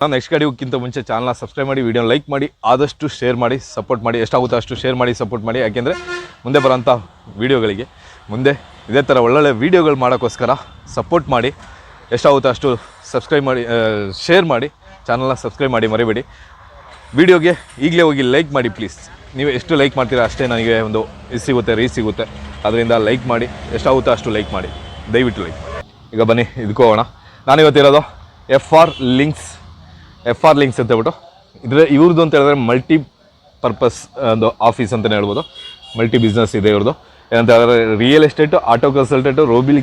ನಾನು ನೆಕ್ಸ್ಟ್ ಗಾಡಿಗಿಂತ ಮುಂಚೆ ಚಾನಲ್ನ ಸಬ್ಸ್ಕ್ರೈಬ್ ಮಾಡಿ ವಿಡಿಯೋ ಲೈಕ್ ಮಾಡಿ, ಆದಷ್ಟು ಶೇರ್ ಮಾಡಿ ಸಪೋರ್ಟ್ ಮಾಡಿ. ಎಷ್ಟಾಗುತ್ತೋ ಅಷ್ಟು ಶೇರ್ ಮಾಡಿ ಸಪೋರ್ಟ್ ಮಾಡಿ. ಯಾಕೆಂದರೆ ಮುಂದೆ ಬರೋಂಥ ವೀಡಿಯೋಗಳಿಗೆ ಮುಂದೆ ಇದೇ ಥರ ಒಳ್ಳೊಳ್ಳೆ ವೀಡಿಯೋಗಳು ಮಾಡೋಕ್ಕೋಸ್ಕರ ಸಪೋರ್ಟ್ ಮಾಡಿ. ಎಷ್ಟಾಗುತ್ತೋ ಅಷ್ಟು ಸಬ್ಸ್ಕ್ರೈಬ್ ಮಾಡಿ ಶೇರ್ ಮಾಡಿ ಚಾನಲ್ನ ಸಬ್ಸ್ಕ್ರೈಬ್ ಮಾಡಿ, ಮರಿಬೇಡಿ. ವಿಡಿಯೋಗೆ ಈಗಲೇ ಹೋಗಿ ಲೈಕ್ ಮಾಡಿ ಪ್ಲೀಸ್ ನೀವು ಎಷ್ಟು ಲೈಕ್ ಮಾಡ್ತೀರಾ ಅಷ್ಟೇ ನನಗೆ ಒಂದು ಇದು ಸಿಗುತ್ತೆ ರೀ ಸಿಗುತ್ತೆ. ಅದರಿಂದ ಲೈಕ್ ಮಾಡಿ, ಎಷ್ಟಾಗುತ್ತೋ ಅಷ್ಟು ಲೈಕ್ ಮಾಡಿ. ದಯವಿಟ್ಟು ಲೈಕ್ ಈಗ ಬನ್ನಿ ಇದಕ್ಕೋಣ ಹೋಗೋಣ. ನಾನಿವತ್ತಿರೋದು F R links F R links ಅಂತ ಹೇಳ್ಬಿಟ್ಟು. ಇದ್ರೆ ಇವ್ರದ್ದು ಅಂತ ಹೇಳಿದ್ರೆ ಮಲ್ಟಿ ಪರ್ಪಸ್ ಒಂದು ಆಫೀಸ್ ಅಂತಲೇ ಹೇಳ್ಬೋದು. ಮಲ್ಟಿ ಬಿಸ್ನೆಸ್ ಇದೆ ಇವ್ರದ್ದು ಏನಂತ ಹೇಳಿದ್ರೆ real estate auto consultant ರೋಬಿಲಿ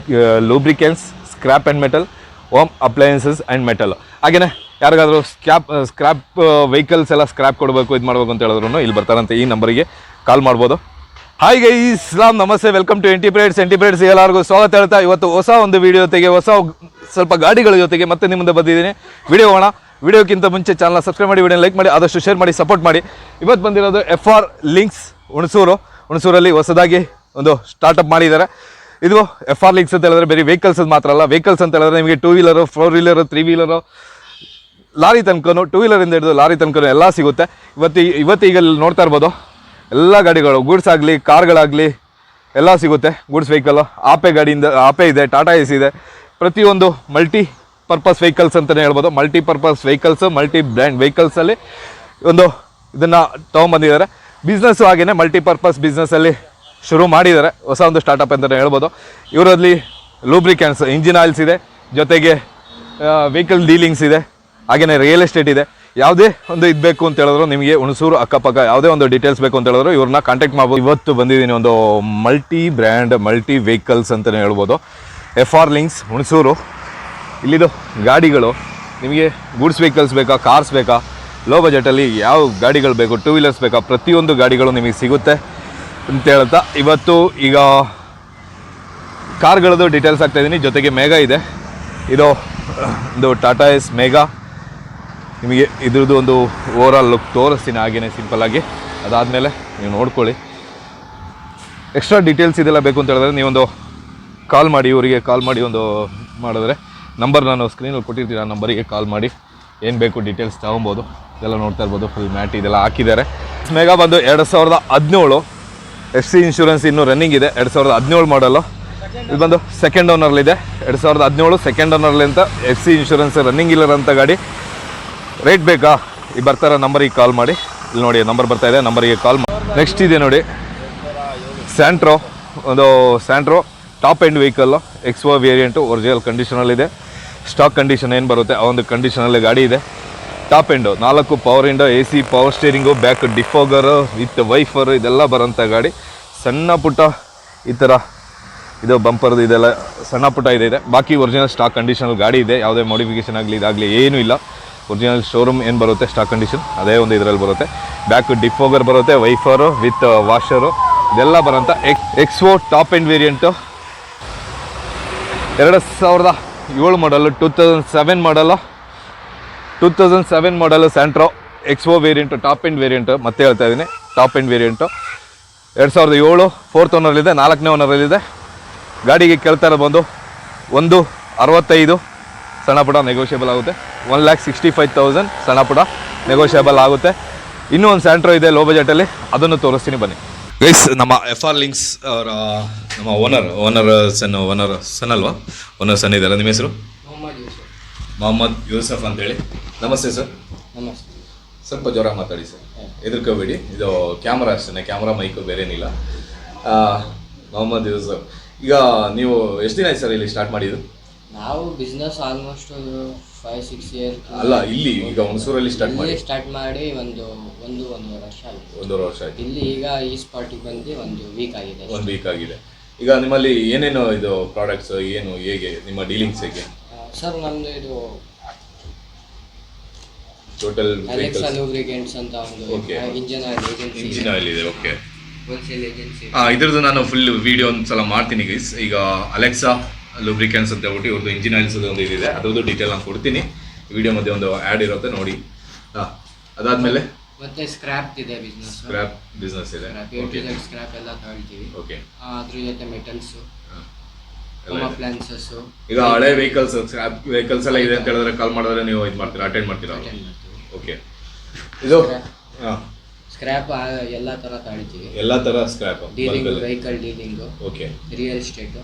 lubricants scrap and metal home appliances and metal ಹಾಗೆಯೇ ಯಾರಿಗಾದರೂ ಸ್ಕ್ಯಾಪ್ ಸ್ಕ್ರ್ಯಾಪ್ ವೆಹಿಕಲ್ಸ್ ಎಲ್ಲ ಸ್ಕ್ರ್ಯಾಪ್ ಕೊಡಬೇಕು, ಇದು ಮಾಡಬೇಕು ಅಂತ ಹೇಳಿದ್ರು ಇಲ್ಲಿ ಬರ್ತಾರಂತೆ ಈ ನಂಬರಿಗೆ ಕಾಲ್ ಮಾಡ್ಬೋದು. ಹಾಯ್ ಗೈ ಇಸ್ಲಾಂ ನಮಸ್ತೆ ವೆಲ್ಕಮ್ ಟು ಎಂಟಿಪ್ರೇಟ್ಸ್ ಎಂಟಿಪ್ರೇಟ್ಸ್ ಎಲ್ಲರಿಗೂ ಸ್ವಾಗತ ಹೇಳ್ತಾ, ಇವತ್ತು ಹೊಸ ಒಂದು ವಿಡಿಯೋ ಜೊತೆಗೆ, ಹೊಸ ಸ್ವಲ್ಪ ಗಾಡಿಗಳ ಜೊತೆಗೆ ಮತ್ತೆ ನಿಮ್ಮಿಂದ ಮುಂದೆ ಬಂದಿದ್ದೀನಿ. ವಿಡಿಯೋ ಹೋಗೋಣ ವಿಡಿಯೋಕ್ಕಿಂತ ಮುಂಚೆ ಚಾನಲ್ ಸಬ್ಸ್ಕ್ರೈಬ್ ಮಾಡಿ ವಿಡಿಯೋ ಲೈಕ್ ಮಾಡಿ, ಆದಷ್ಟು ಶೇರ್ ಮಾಡಿ ಸಪೋರ್ಟ್ ಮಾಡಿ. ಇವತ್ತು ಬಂದಿರೋದು ಎಫ್ ಆರ್ ಲಿಂಕ್ಸ್ ಹುಣಸೂರು. ಹುಣಸೂರಲ್ಲಿ ಹೊಸದಾಗಿ ಒಂದು ಸ್ಟಾರ್ಟಪ್ ಮಾಡಿದ್ದಾರೆ. ಇದು ಎಫ್ ಆರ್ ಲಿಂಕ್ಸ್ ಅಂತ ಹೇಳಿದ್ರೆ ಬರೀ ವೆಹಿಕಲ್ಸ್ ಮಾತ್ರ ಅಲ್ಲ. ವೆಹಿಕಲ್ಸ್ ಅಂತ ಹೇಳಿದ್ರೆ ನಿಮಗೆ two wheeler four wheeler three wheeler lorry ತನಕನೂ ಟೂ ವೀಲರಿಂದ ಹಿಡಿದು ಲಾರಿ ತನಕನೂ ಎಲ್ಲ ಸಿಗುತ್ತೆ. ಇವತ್ತು ಇವತ್ತು ಈಗ ನೋಡ್ತಾ ಇರ್ಬೋದು. ಎಲ್ಲ ಗಾಡಿಗಳು ಗೂಡ್ಸ್ ಆಗಲಿ, ಕಾರ್ಗಳಾಗಲಿ ಎಲ್ಲ ಸಿಗುತ್ತೆ. ಗೂಡ್ಸ್ ವೆಹಿಕಲ್ಲು ಆಪೆ ಗಾಡಿಯಿಂದ ಆಪೆ ಇದೆ ಟಾಟಾ ಎಸ್ ಇದೆ. ಪ್ರತಿಯೊಂದು ಮಲ್ಟಿ ಪರ್ಪಸ್ ವೆಹಿಕಲ್ಸ್ ಅಂತಲೇ ಹೇಳ್ಬೋದು. Multi purpose vehicles multi brand ವೆಹಿಕಲ್ಸಲ್ಲಿ ಒಂದು ಇದನ್ನು ತೊಗೊಂಬಂದಿದ್ದಾರೆ. ಬಿಸ್ನೆಸ್ಸು ಹಾಗೆಯೇ ಮಲ್ಟಿ ಪರ್ಪಸ್ ಬಿಸ್ನೆಸ್ಸಲ್ಲಿ ಶುರು ಮಾಡಿದ್ದಾರೆ. ಹೊಸ ಒಂದು ಸ್ಟಾರ್ಟಪ್ ಅಂತಲೇ ಹೇಳ್ಬೋದು. ಇವರಲ್ಲಿ ಲೂಬ್ರಿಕ್ಯಾನ್ಸ್ ಇಂಜಿನ್ ಆಯಿಲ್ಸ್ ಇದೆ. ಜೊತೆಗೆ ವೆಹಿಕಲ್ ಡೀಲಿಂಗ್ಸ್ ಇದೆ. ಹಾಗೆಯೇ ರಿಯಲ್ ಎಸ್ಟೇಟ್ ಇದೆ. ಯಾವುದೇ ಒಂದು ಇದು ಬೇಕು ಅಂತ ಹೇಳಿದ್ರು ನಿಮಗೆ ಹುಣಸೂರು ಅಕ್ಕಪಕ್ಕ ಯಾವುದೇ ಒಂದು ಡೀಟೇಲ್ಸ್ ಬೇಕು ಅಂತ ಹೇಳಿದ್ರು ಇವ್ರನ್ನ ಕಾಂಟ್ಯಾಕ್ಟ್ ಮಾಡ್ಬೋದು ಇವತ್ತು ಬಂದಿದ್ದೀನಿ ಒಂದು ಮಲ್ಟಿ ಬ್ರ್ಯಾಂಡ್ ಮಲ್ಟಿ ವೆಹಿಕಲ್ಸ್ ಅಂತಲೇ ಹೇಳ್ಬೋದು. F R links Hunsur. ಇಲ್ಲಿದು ಗಾಡಿಗಳು ನಿಮಗೆ ಗೂಡ್ಸ್ ವೆಹಿಕಲ್ಸ್ ಬೇಕಾ ಕಾರ್ಸ್ ಬೇಕಾ? ಲೋ ಬಜೆಟಲ್ಲಿ ಯಾವ ಗಾಡಿಗಳು ಬೇಕು ಟೂ ವೀಲರ್ಸ್ ಬೇಕಾ? ಪ್ರತಿಯೊಂದು ಗಾಡಿಗಳು ನಿಮಗೆ ಸಿಗುತ್ತೆ ಅಂತ ಹೇಳ್ತಾ ಇವತ್ತು ಈಗ ಕಾರ್ಗಳದ್ದು ಡೀಟೇಲ್ಸ್ ಆಗ್ತಾ ಇದ್ದೀನಿ. ಜೊತೆಗೆ ಮೇಘ ಇದೆ. ಇದು ಒಂದು ಟಾಟಾ ಎಸ್ ಮೇಘಾ. ನಿಮಗೆ ಇದ್ರದ್ದು ಒಂದು ಓವರ್ ಲುಕ್ ತೋರಿಸ್ತೀನಿ ಹಾಗೆಯೇ ಸಿಂಪಲ್ಲಾಗಿ ಅದಾದಮೇಲೆ ನೀವು ನೋಡ್ಕೊಳ್ಳಿ. ಎಕ್ಸ್ಟ್ರಾ ಡೀಟೇಲ್ಸ್ ಇದೆಲ್ಲ ಬೇಕು ಅಂತ ಹೇಳಿದ್ರೆ ನೀವೊಂದು ಕಾಲ್ ಮಾಡಿ ಇವರಿಗೆ ಕಾಲ್ ಮಾಡಿ ಒಂದು ಮಾಡಿದ್ರೆ ನಂಬರ್ ನಾನು ಸ್ಕ್ರೀನಲ್ಲಿ ಕೊಟ್ಟಿರ್ತೀನಿ, ಆ ನಂಬರಿಗೆ ಕಾಲ್ ಮಾಡಿ. ಏನು ಬೇಕು ಡೀಟೇಲ್ಸ್ ತಗೊಬೋದು. ಇದೆಲ್ಲ ನೋಡ್ತಾ ಇರ್ಬೋದು ಫುಲ್ ಮ್ಯಾಟ್ ಇದೆಲ್ಲ ಹಾಕಿದ್ದಾರೆ. ಮೇಘ ಬಂದು ಎರಡು ಸಾವಿರದ ಹದಿನೇಳು. ಎಫ್ ಸಿ ಇನ್ಶೂರೆನ್ಸ್ ಇನ್ನೂ ರನ್ನಿಂಗ್ ಇದೆ, ಎರಡು ಸಾವಿರದ ಹದಿನೇಳು ಮಾಡಲು ಇದು ಬಂದು ಸೆಕೆಂಡ್ ಓನರ್ಲಿದೆ ಎರಡು ಸಾವಿರದ ಹದಿನೇಳು ಸೆಕೆಂಡ್ ಓನರ್ಲಿ ಅಂತ ಎಫ್ ಸಿ ಇನ್ಶೂರೆನ್ಸ್ ರನ್ನಿಂಗ್ ಇಲ್ಲರಂಥ ಗಾಡಿ. ರೇಟ್ ಬೇಕಾ? ಈ ಬರ್ತಾರ ನಂಬರಿಗೆ ಕಾಲ್ ಮಾಡಿ. ಇಲ್ಲಿ ನೋಡಿ ನಂಬರ್ ಬರ್ತಾ ಇದೆ ನಂಬರಿಗೆ ಕಾಲ್ ಮಾಡಿ. ನೆಕ್ಸ್ಟ್ ಇದೆ ನೋಡಿ. ಸ್ಯಾಂಟ್ರೋ ಒಂದು Santro top end vehicle XO variant original ಕಂಡೀಷನಲ್ಲಿದೆ stock condition ಏನು ಬರುತ್ತೆ? ಆ ಒಂದು ಕಂಡೀಷನಲ್ಲಿ ಗಾಡಿ ಇದೆ. ಟಾಪ್ ಎಂಡು ನಾಲ್ಕು power window A C power steering back defogger with wiper ಇದೆಲ್ಲ ಬರೋಂಥ ಗಾಡಿ. ಸಣ್ಣ ಪುಟ್ಟ ಈ ಥರ ಇದು ಬಂಪರ್ದು ಇದೆಲ್ಲ ಸಣ್ಣ ಪುಟ್ಟ ಇದೆ ಇದೆ. ಬಾಕಿ ಒರಿಜಿನಲ್ ಸ್ಟಾಕ್ ಕಂಡೀಷನಲ್ ಗಾಡಿ ಇದೆ. ಯಾವುದೇ ಮಾಡಿಫಿಕೇಷನ್ ಆಗಲಿ, ಇದಾಗಲಿ ಏನೂ ಇಲ್ಲ. ಒರಿಜಿನಲ್ ಶೋರೂಮ್ ಏನು ಬರುತ್ತೆ? ಸ್ಟಾಕ್ ಕಂಡೀಷನ್ ಅದೇ ಒಂದು ಇದರಲ್ಲಿ ಬರುತ್ತೆ. ಬ್ಯಾಕ್ ಡಿಫೋಗರ್ ಬರುತ್ತೆ ವೈಫರು ವಿತ್ ವಾಷರು ಇದೆಲ್ಲ ಬರೋಂಥ X XO top end variant ಎರಡು ಸಾವಿರದ ಏಳು ಮಾಡಲು ಟೂ ತೌಸಂಡ್ ಸೆವೆನ್ ಮಾಡಲು ಟೂ ತೌಸಂಡ್ ಸೆವೆನ್ ಮಾಡಲು Santro XO variant top end variant ಮತ್ತೆ ಹೇಳ್ತಾ ಇದ್ದೀನಿ ಟಾಪ್ ಎಂಡ್ ವೇರಿಯಂಟು ಎರಡು ಸಾವಿರದ ಏಳು ಫೋರ್ತ್ ಓನರಲ್ಲಿದೆ ನಾಲ್ಕನೇ ಓನರಲ್ಲಿದೆ ಗಾಡಿಗೆ ಕೇಳ್ತಾ ಬಂದು ಒಂದು ಅರವತ್ತೈದು, ಸಣ್ಣ ಪುಟ ನೆಗೋಷಿಯಬಲ್ ಆಗುತ್ತೆ. One lakh sixty five thousand ಸಣ್ಣ ಪುಟ ನೆಗೋಷಿಯಬಲ್ ಆಗುತ್ತೆ. ಇನ್ನೂ ಒಂದು ಸ್ಯಾಂಟ್ರೋ ಇದೆ ಲೋ ಬಜೆಟಲ್ಲಿ ಅದನ್ನು ತೋರಿಸ್ತೀನಿ ಬನ್ನಿ. ಗೈಸ್ ನಮ್ಮ ಎಫ್ ಆರ್ ಲಿಂಕ್ಸ್ ಅವರ ನಮ್ಮ owner owner son owner son ಅಲ್ವಾ? ಓನರ್ ಸನ್ ಇದೆಯಲ್ಲ ನಿಮ್ಮ ಹೆಸರು? ಮೊಹಮ್ಮದ್ ಯೂಸಫ್. ಮೊಹಮ್ಮದ್ ಯೂಸಫ್ ಅಂತೇಳಿ. ನಮಸ್ತೆ ಸರ್ ನಮಸ್ತೆ. ಸ್ವಲ್ಪ ಜ್ವರ ಮಾತಾಡಿ ಸರ್ ಎದುರ್ಕೋಬೇಡಿ ಇದು ಕ್ಯಾಮ್ರಾ ಅಷ್ಟೇ ಕ್ಯಾಮ್ರಾ ಮೈಕು ಬೇರೇನಿಲ್ಲ ಮೊಹಮ್ಮದ್ ಯೂಸಫ್. ಈಗ ನೀವು ಎಷ್ಟು ದಿನ ಆಯ್ತು ಸರ್ ಇಲ್ಲಿ ಸ್ಟಾರ್ಟ್ ಮಾಡಿದ್ದು? ನಾವು business almost five six year ಅಲ್ಲ ಇಲ್ಲಿ ಈಗ ಹುಣಸೂರಲ್ಲಿ ಸ್ಟಾರ್ಟ್ ಮಾಡಿ. ಸ್ಟಾರ್ಟ್ ಮಾಡಿ ಒಂದು ಒಂದು ಒಂದು ವರ್ಷ ಆಗಿದೆ ಒಂದೂವರೆ ವರ್ಷ ಆಯ್ತು. ಇಲ್ಲಿ ಈಗ ಈ ಸ್ಪಾಟಿಗೆ ಬಂದು ಒಂದು ವೀಕ್ ಆಗಿದೆ. ಒಂದು ವೀಕ್ ಆಗಿದೆ. ಈಗ ನಿಮ್ಮಲ್ಲಿ ಏನೇನು ಇದು ಪ್ರಾಡಕ್ಟ್ಸ್ ಏನು ಹೇಗೆ ನಿಮ್ಮ ಡೀಲಿಂಗ್ಸ್ ಹೇಗೆ? ಸರ್ ನಮ್ದು ಇದು ಟೋಟಲ್ ಅಲೆಕ್ಸಾ ಲೂಬ್ರಿಕೆಂಟ್ಸ್ ಅಂತ ಒಂದು. Engine oil agency engine oil ಇದೆ ಓಕೆ ಹೋಲ್ಸೇಲ್ ಏಜೆನ್ಸಿ ಇದ್ರದ್ದು ನಾನು ಫುಲ್ ವಿಡಿಯೋ ಒಂದ್ಸಲ ಮಾಡ್ತೀನಿ ಗೈಸ್ ಈಗ ಅಲೆಕ್ಸಾ ಲುಬ್ರಿಕೆನ್ಸ್ ಅಂತ ಹೇಳ್ಬಿಟ್ಟು ಇವ್ರದ್ದು ಇಂಜಿನ್ ಆಯಿಲ್ಸ್ ಒಂದು ಇದಿದೆ. ಅದ್ರದ್ದು ಡೀಟೇಲ್ ನಾನು ಕೊಡ್ತೀನಿ. ವಿಡಿಯೋ ಮಧ್ಯೆ ಒಂದು ಆ್ಯಡ್ ಇರುತ್ತೆ ನೋಡಿ. ಹಾಂ ಅದಾದಮೇಲೆ? ಮತ್ತೆ ಸ್ಕ್ರಾಪ್ ಇದೆ ಬಿಸ್ನೆಸ್ ಸ್ಕ್ರಾಪ್ ಬಿಸ್ನೆಸ್ ಇದೆ. ಸ್ಕ್ರಾಪ್ ಸ್ಕ್ರಾಪ್ ಎಲ್ಲ ತಗೊಳ್ತೀವಿ. ಓಕೆ ಅದ್ರ ಜೊತೆ ಮೆಟಲ್ಸು ನಮ್ಮ ಅಪ್ಲಾನ್ಸಸ್ಸು ಈಗ ಹಳೆ ವೆಹಿಕಲ್ಸ್ ಸ್ಕ್ರಾಪ್ ವೆಹಿಕಲ್ಸ್ ಎಲ್ಲ ಇದೆ ಅಂತ ಹೇಳಿದ್ರೆ ಕಾಲ್ ಮಾಡಿದ್ರೆ ನೀವು ಇದು ಮಾಡ್ತೀರಾ ಅಟೆಂಡ್ ಮಾಡ್ತೀರಾ? ಓಕೆ ಇದು? ಹಾಂ. ಸ್ಕ್ರ್ಯಾಪ್ ಎಲ್ಲ ಥರ ತಾಳಿತೀವಿ ಎಲ್ಲ ಥರ scrap dealing vehicle dealing okay real estate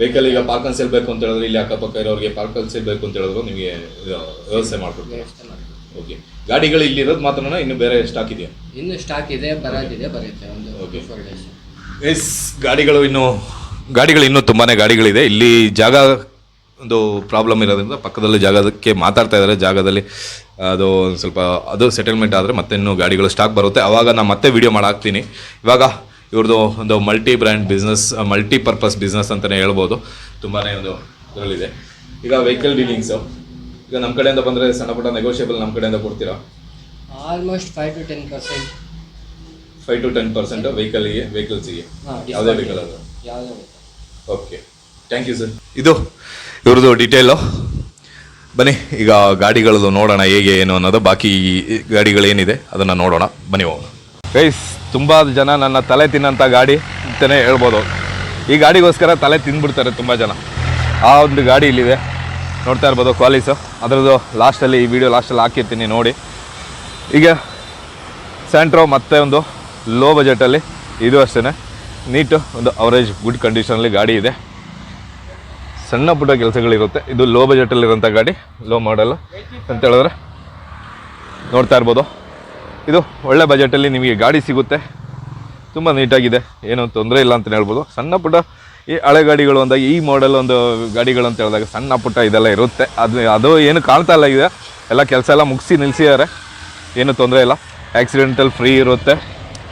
vehicle ಈಗ ಪಾರ್ಕ್ ಸೇರ್ಬೇಕು ಬೇಕು ಅಂತ ಹೇಳಿದ್ರೆ ಇಲ್ಲಿ ಅಕ್ಕಪಕ್ಕ ಇರೋರಿಗೆ ಪಾರ್ಕ್ ಸೇರ್ಬೇಕು ಬೇಕು ಅಂತ ಹೇಳಿದ್ರು ನಿಮಗೆ ವ್ಯವಸ್ಥೆ ಮಾಡ್ಕೊಡ್ತೀವಿ. ಓಕೆ ಗಾಡಿಗಳು ಇಲ್ಲಿ ಇರೋದು ಮಾತ್ರ ಇನ್ನು ಬೇರೆ ಸ್ಟಾಕ್ ಇದೆಯಾ? ಇನ್ನು ಸ್ಟಾಕ್ ಇದೆ ಬರೋದಿದೆ ಬರುತ್ತೆ ಒಂದು ಓಕೆ ಎಸ್ ಗಾಡಿಗಳು ಇನ್ನು ಗಾಡಿಗಳು ಇನ್ನೂ ತುಂಬಾ ಗಾಡಿಗಳಿದೆ. ಇಲ್ಲಿ ಜಾಗ ಒಂದು ಪ್ರಾಬ್ಲಮ್ ಇರೋದ್ರಿಂದ ಪಕ್ಕದಲ್ಲಿ ಜಾಗಕ್ಕೆ ಮಾತಾಡ್ತಾ ಇದ್ದಾರೆ. ಜಾಗದಲ್ಲಿ ಅದು ಒಂದು ಸ್ವಲ್ಪ ಅದು ಸೆಟಲ್ಮೆಂಟ್ ಆದರೆ ಮತ್ತೆ ಇನ್ನೂ ಗಾಡಿಗಳು ಸ್ಟಾಕ್ ಬರುತ್ತೆ. ಆವಾಗ ನಾನು ಮತ್ತೆ ವೀಡಿಯೋ ಮಾಡಾಕ್ತೀನಿ. ಇವಾಗ ಇವ್ರದ್ದು ಒಂದು multi brand business multi purpose business ಅಂತಲೇ ಹೇಳ್ಬೋದು. ತುಂಬಾ ಒಂದು ಇದರಲ್ಲಿದೆ. ಈಗ ವೆಹಿಕಲ್ ಡೀಲಿಂಗ್ಸು ಈಗ ನಮ್ಮ ಕಡೆಯಿಂದ ಬಂದರೆ ಸಣ್ಣ ಪುಟ್ಟ ನೆಗೋಷಿಯೇಬಲ್ ನಮ್ಮ ಕಡೆಯಿಂದ ಕೊಡ್ತೀರಾ? Almost five to ten percent five to ten percent ವೆಹಿಕಲ್ಗೆ ವೆಹಿಕಲ್ಸಿಗೆ ಯಾವುದೇ ವೆಹಿಕಲ್ ಅದು ಯಾವುದೇ ಓಕೆ ಥ್ಯಾಂಕ್ ಯು ಸರ್ ಇದು ಇವ್ರದ್ದು ಡೀಟೇಲು ಬನ್ನಿ ಈಗ ಗಾಡಿಗಳದ್ದು ನೋಡೋಣ ಹೇಗೆ ಏನು ಅನ್ನೋದು. ಬಾಕಿ ಗಾಡಿಗಳೇನಿದೆ ಅದನ್ನು ನೋಡೋಣ. ಬನ್ನಿ ಹೋಗೋಣ. ಗೈಸ್ ತುಂಬ ಜನ ನನ್ನ ತಲೆ ತಿನ್ನಂಥ ಗಾಡಿ ಅಂತಲೇ ಹೇಳ್ಬೋದು. ಈ ಗಾಡಿಗೋಸ್ಕರ ತಲೆ ತಿಂದ್ಬಿಡ್ತಾರೆ ತುಂಬ ಜನ. ಆ ಒಂದು ಗಾಡಿ ಇಲ್ಲಿದೆ. ನೋಡ್ತಾ ಇರ್ಬೋದು ಕ್ವಾಲಿಸು ಅದರದ್ದು ಲಾಸ್ಟಲ್ಲಿ ಈ ವಿಡಿಯೋ ಲಾಸ್ಟಲ್ಲಿ ಹಾಕಿರ್ತೀನಿ ನೋಡಿ. ಈಗ ಸ್ಯಾಂಟ್ರೋ ಮತ್ತೆ ಒಂದು ಲೋ ಬಜೆಟಲ್ಲಿ ಇದು ಅಷ್ಟೇ ನೀಟು ಒಂದು ಅವರೇಜ್ ಗುಡ್ ಕಂಡೀಷನಲ್ಲಿ ಗಾಡಿ ಇದೆ. ಸಣ್ಣ ಪುಟ್ಟ ಕೆಲಸಗಳಿರುತ್ತೆ. ಇದು ಲೋ ಬಜೆಟಲ್ಲಿರುವಂಥ ಗಾಡಿ ಲೋ ಮಾಡಲ್ ಅಂತ ಹೇಳಿದ್ರೆ ನೋಡ್ತಾ ಇರ್ಬೋದು. ಇದು ಒಳ್ಳೆ ಬಜೆಟಲ್ಲಿ ನಿಮಗೆ ಗಾಡಿ ಸಿಗುತ್ತೆ. ತುಂಬ ನೀಟಾಗಿದೆ. ಏನು ತೊಂದರೆ ಇಲ್ಲ ಅಂತಲೇ ಹೇಳ್ಬೋದು. ಸಣ್ಣ ಪುಟ್ಟ ಈ ಹಳೆ ಗಾಡಿಗಳು ಅಂದಾಗ ಈ ಮಾಡೆಲ್ ಒಂದು ಗಾಡಿಗಳು ಅಂತ ಹೇಳಿದಾಗ ಸಣ್ಣ ಪುಟ್ಟ ಇದೆಲ್ಲ ಇರುತ್ತೆ. ಅದು ಅದು ಏನು ಕಾಣ್ತಾ ಇಲ್ಲ ಇದೆ ಎಲ್ಲ ಕೆಲಸ ಎಲ್ಲ ಮುಗಿಸಿ ನಿಲ್ಲಿಸಿದ್ದಾರೆ ಏನು ತೊಂದರೆ ಇಲ್ಲ. ಆ್ಯಕ್ಸಿಡೆಂಟಲ್ಲಿ ಫ್ರೀ ಇರುತ್ತೆ.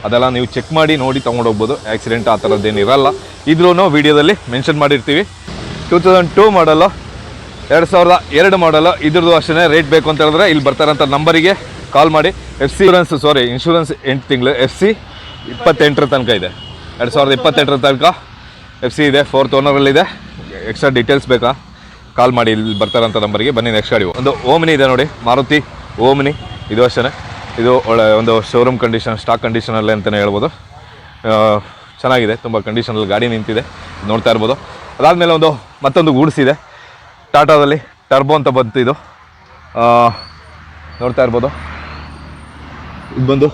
ಅದೆಲ್ಲ ನೀವು ಚೆಕ್ ಮಾಡಿ ನೋಡಿ ತೊಗೊಂಡೋಗ್ಬೋದು ಆ್ಯಕ್ಸಿಡೆಂಟ್ ಆ ಥರದ್ದೇನು ಇರಲ್ಲ. ಇದ್ರೂ ವಿಡಿಯೋದಲ್ಲಿ ಮೆನ್ಷನ್ ಮಾಡಿರ್ತೀವಿ. ಟೂ ತೌಸಂಡ್ ಟೂ ಮಾಡಲು ಎರಡು ಸಾವಿರದ ಎರಡು ಮಾಡಲು ಇದ್ರದ್ದು ಅಷ್ಟೇ ರೇಟ್ ಬೇಕು ಅಂತ ಹೇಳಿದ್ರೆ ಇಲ್ಲಿ ಬರ್ತಾರಂಥ ನಂಬರಿಗೆ ಕಾಲ್ ಮಾಡಿ. F C insurance sorry insurance ಎಂಟು ತಿಂಗಳು. ಎಫ್ ಸಿ ಇಪ್ಪತ್ತೆಂಟರ ತನಕ ಇದೆ. ಎರಡು ಸಾವಿರದ ಇಪ್ಪತ್ತೆಂಟರ ತನಕ. ಎಫ್ ಸಿ ಇದೆ ಫೋರ್ತ್ ಓನರಲ್ಲಿದೆ ಎಕ್ಸ್ಟ್ರಾ ಡೀಟೇಲ್ಸ್ ಬೇಕಾ? ಕಾಲ್ ಮಾಡಿ, ಇಲ್ಲಿ ಬರ್ತಾರಂಥ ನಂಬರಿಗೆ. ಬನ್ನಿ ನೆಕ್ಸ್ಟ್ ಗಾಡಿ ಒಂದು ಓಮಿನಿ ಇದೆ ನೋಡಿ. ಮಾರುತಿ ಓಮಿನಿ ಇದು ಅಷ್ಟೇ ಇದು ಒಳ್ಳೆ ಒಂದು ಶೋರೂಮ್ ಕಂಡೀಷನ್ ಸ್ಟಾಕ್ ಕಂಡೀಷನಲ್ಲಿ ಅಂತಲೇ ಹೇಳ್ಬೋದು. ಚೆನ್ನಾಗಿದೆ. ತುಂಬ ಕಂಡೀಷನಲ್ಲಿ ಗಾಡಿ ನಿಂತಿದೆ. ನೋಡ್ತಾ ಇರ್ಬೋದು. ಅದಾದಮೇಲೆ ಒಂದು ಮತ್ತೊಂದು ಗೂಡ್ಸ್ ಇದೆ. ಟಾಟಾದಲ್ಲಿ ಟರ್ಬೋ ಅಂತ ಬಂತು ಇದು ನೋಡ್ತಾ ಇರ್ಬೋದು. ಇದು ಬಂದು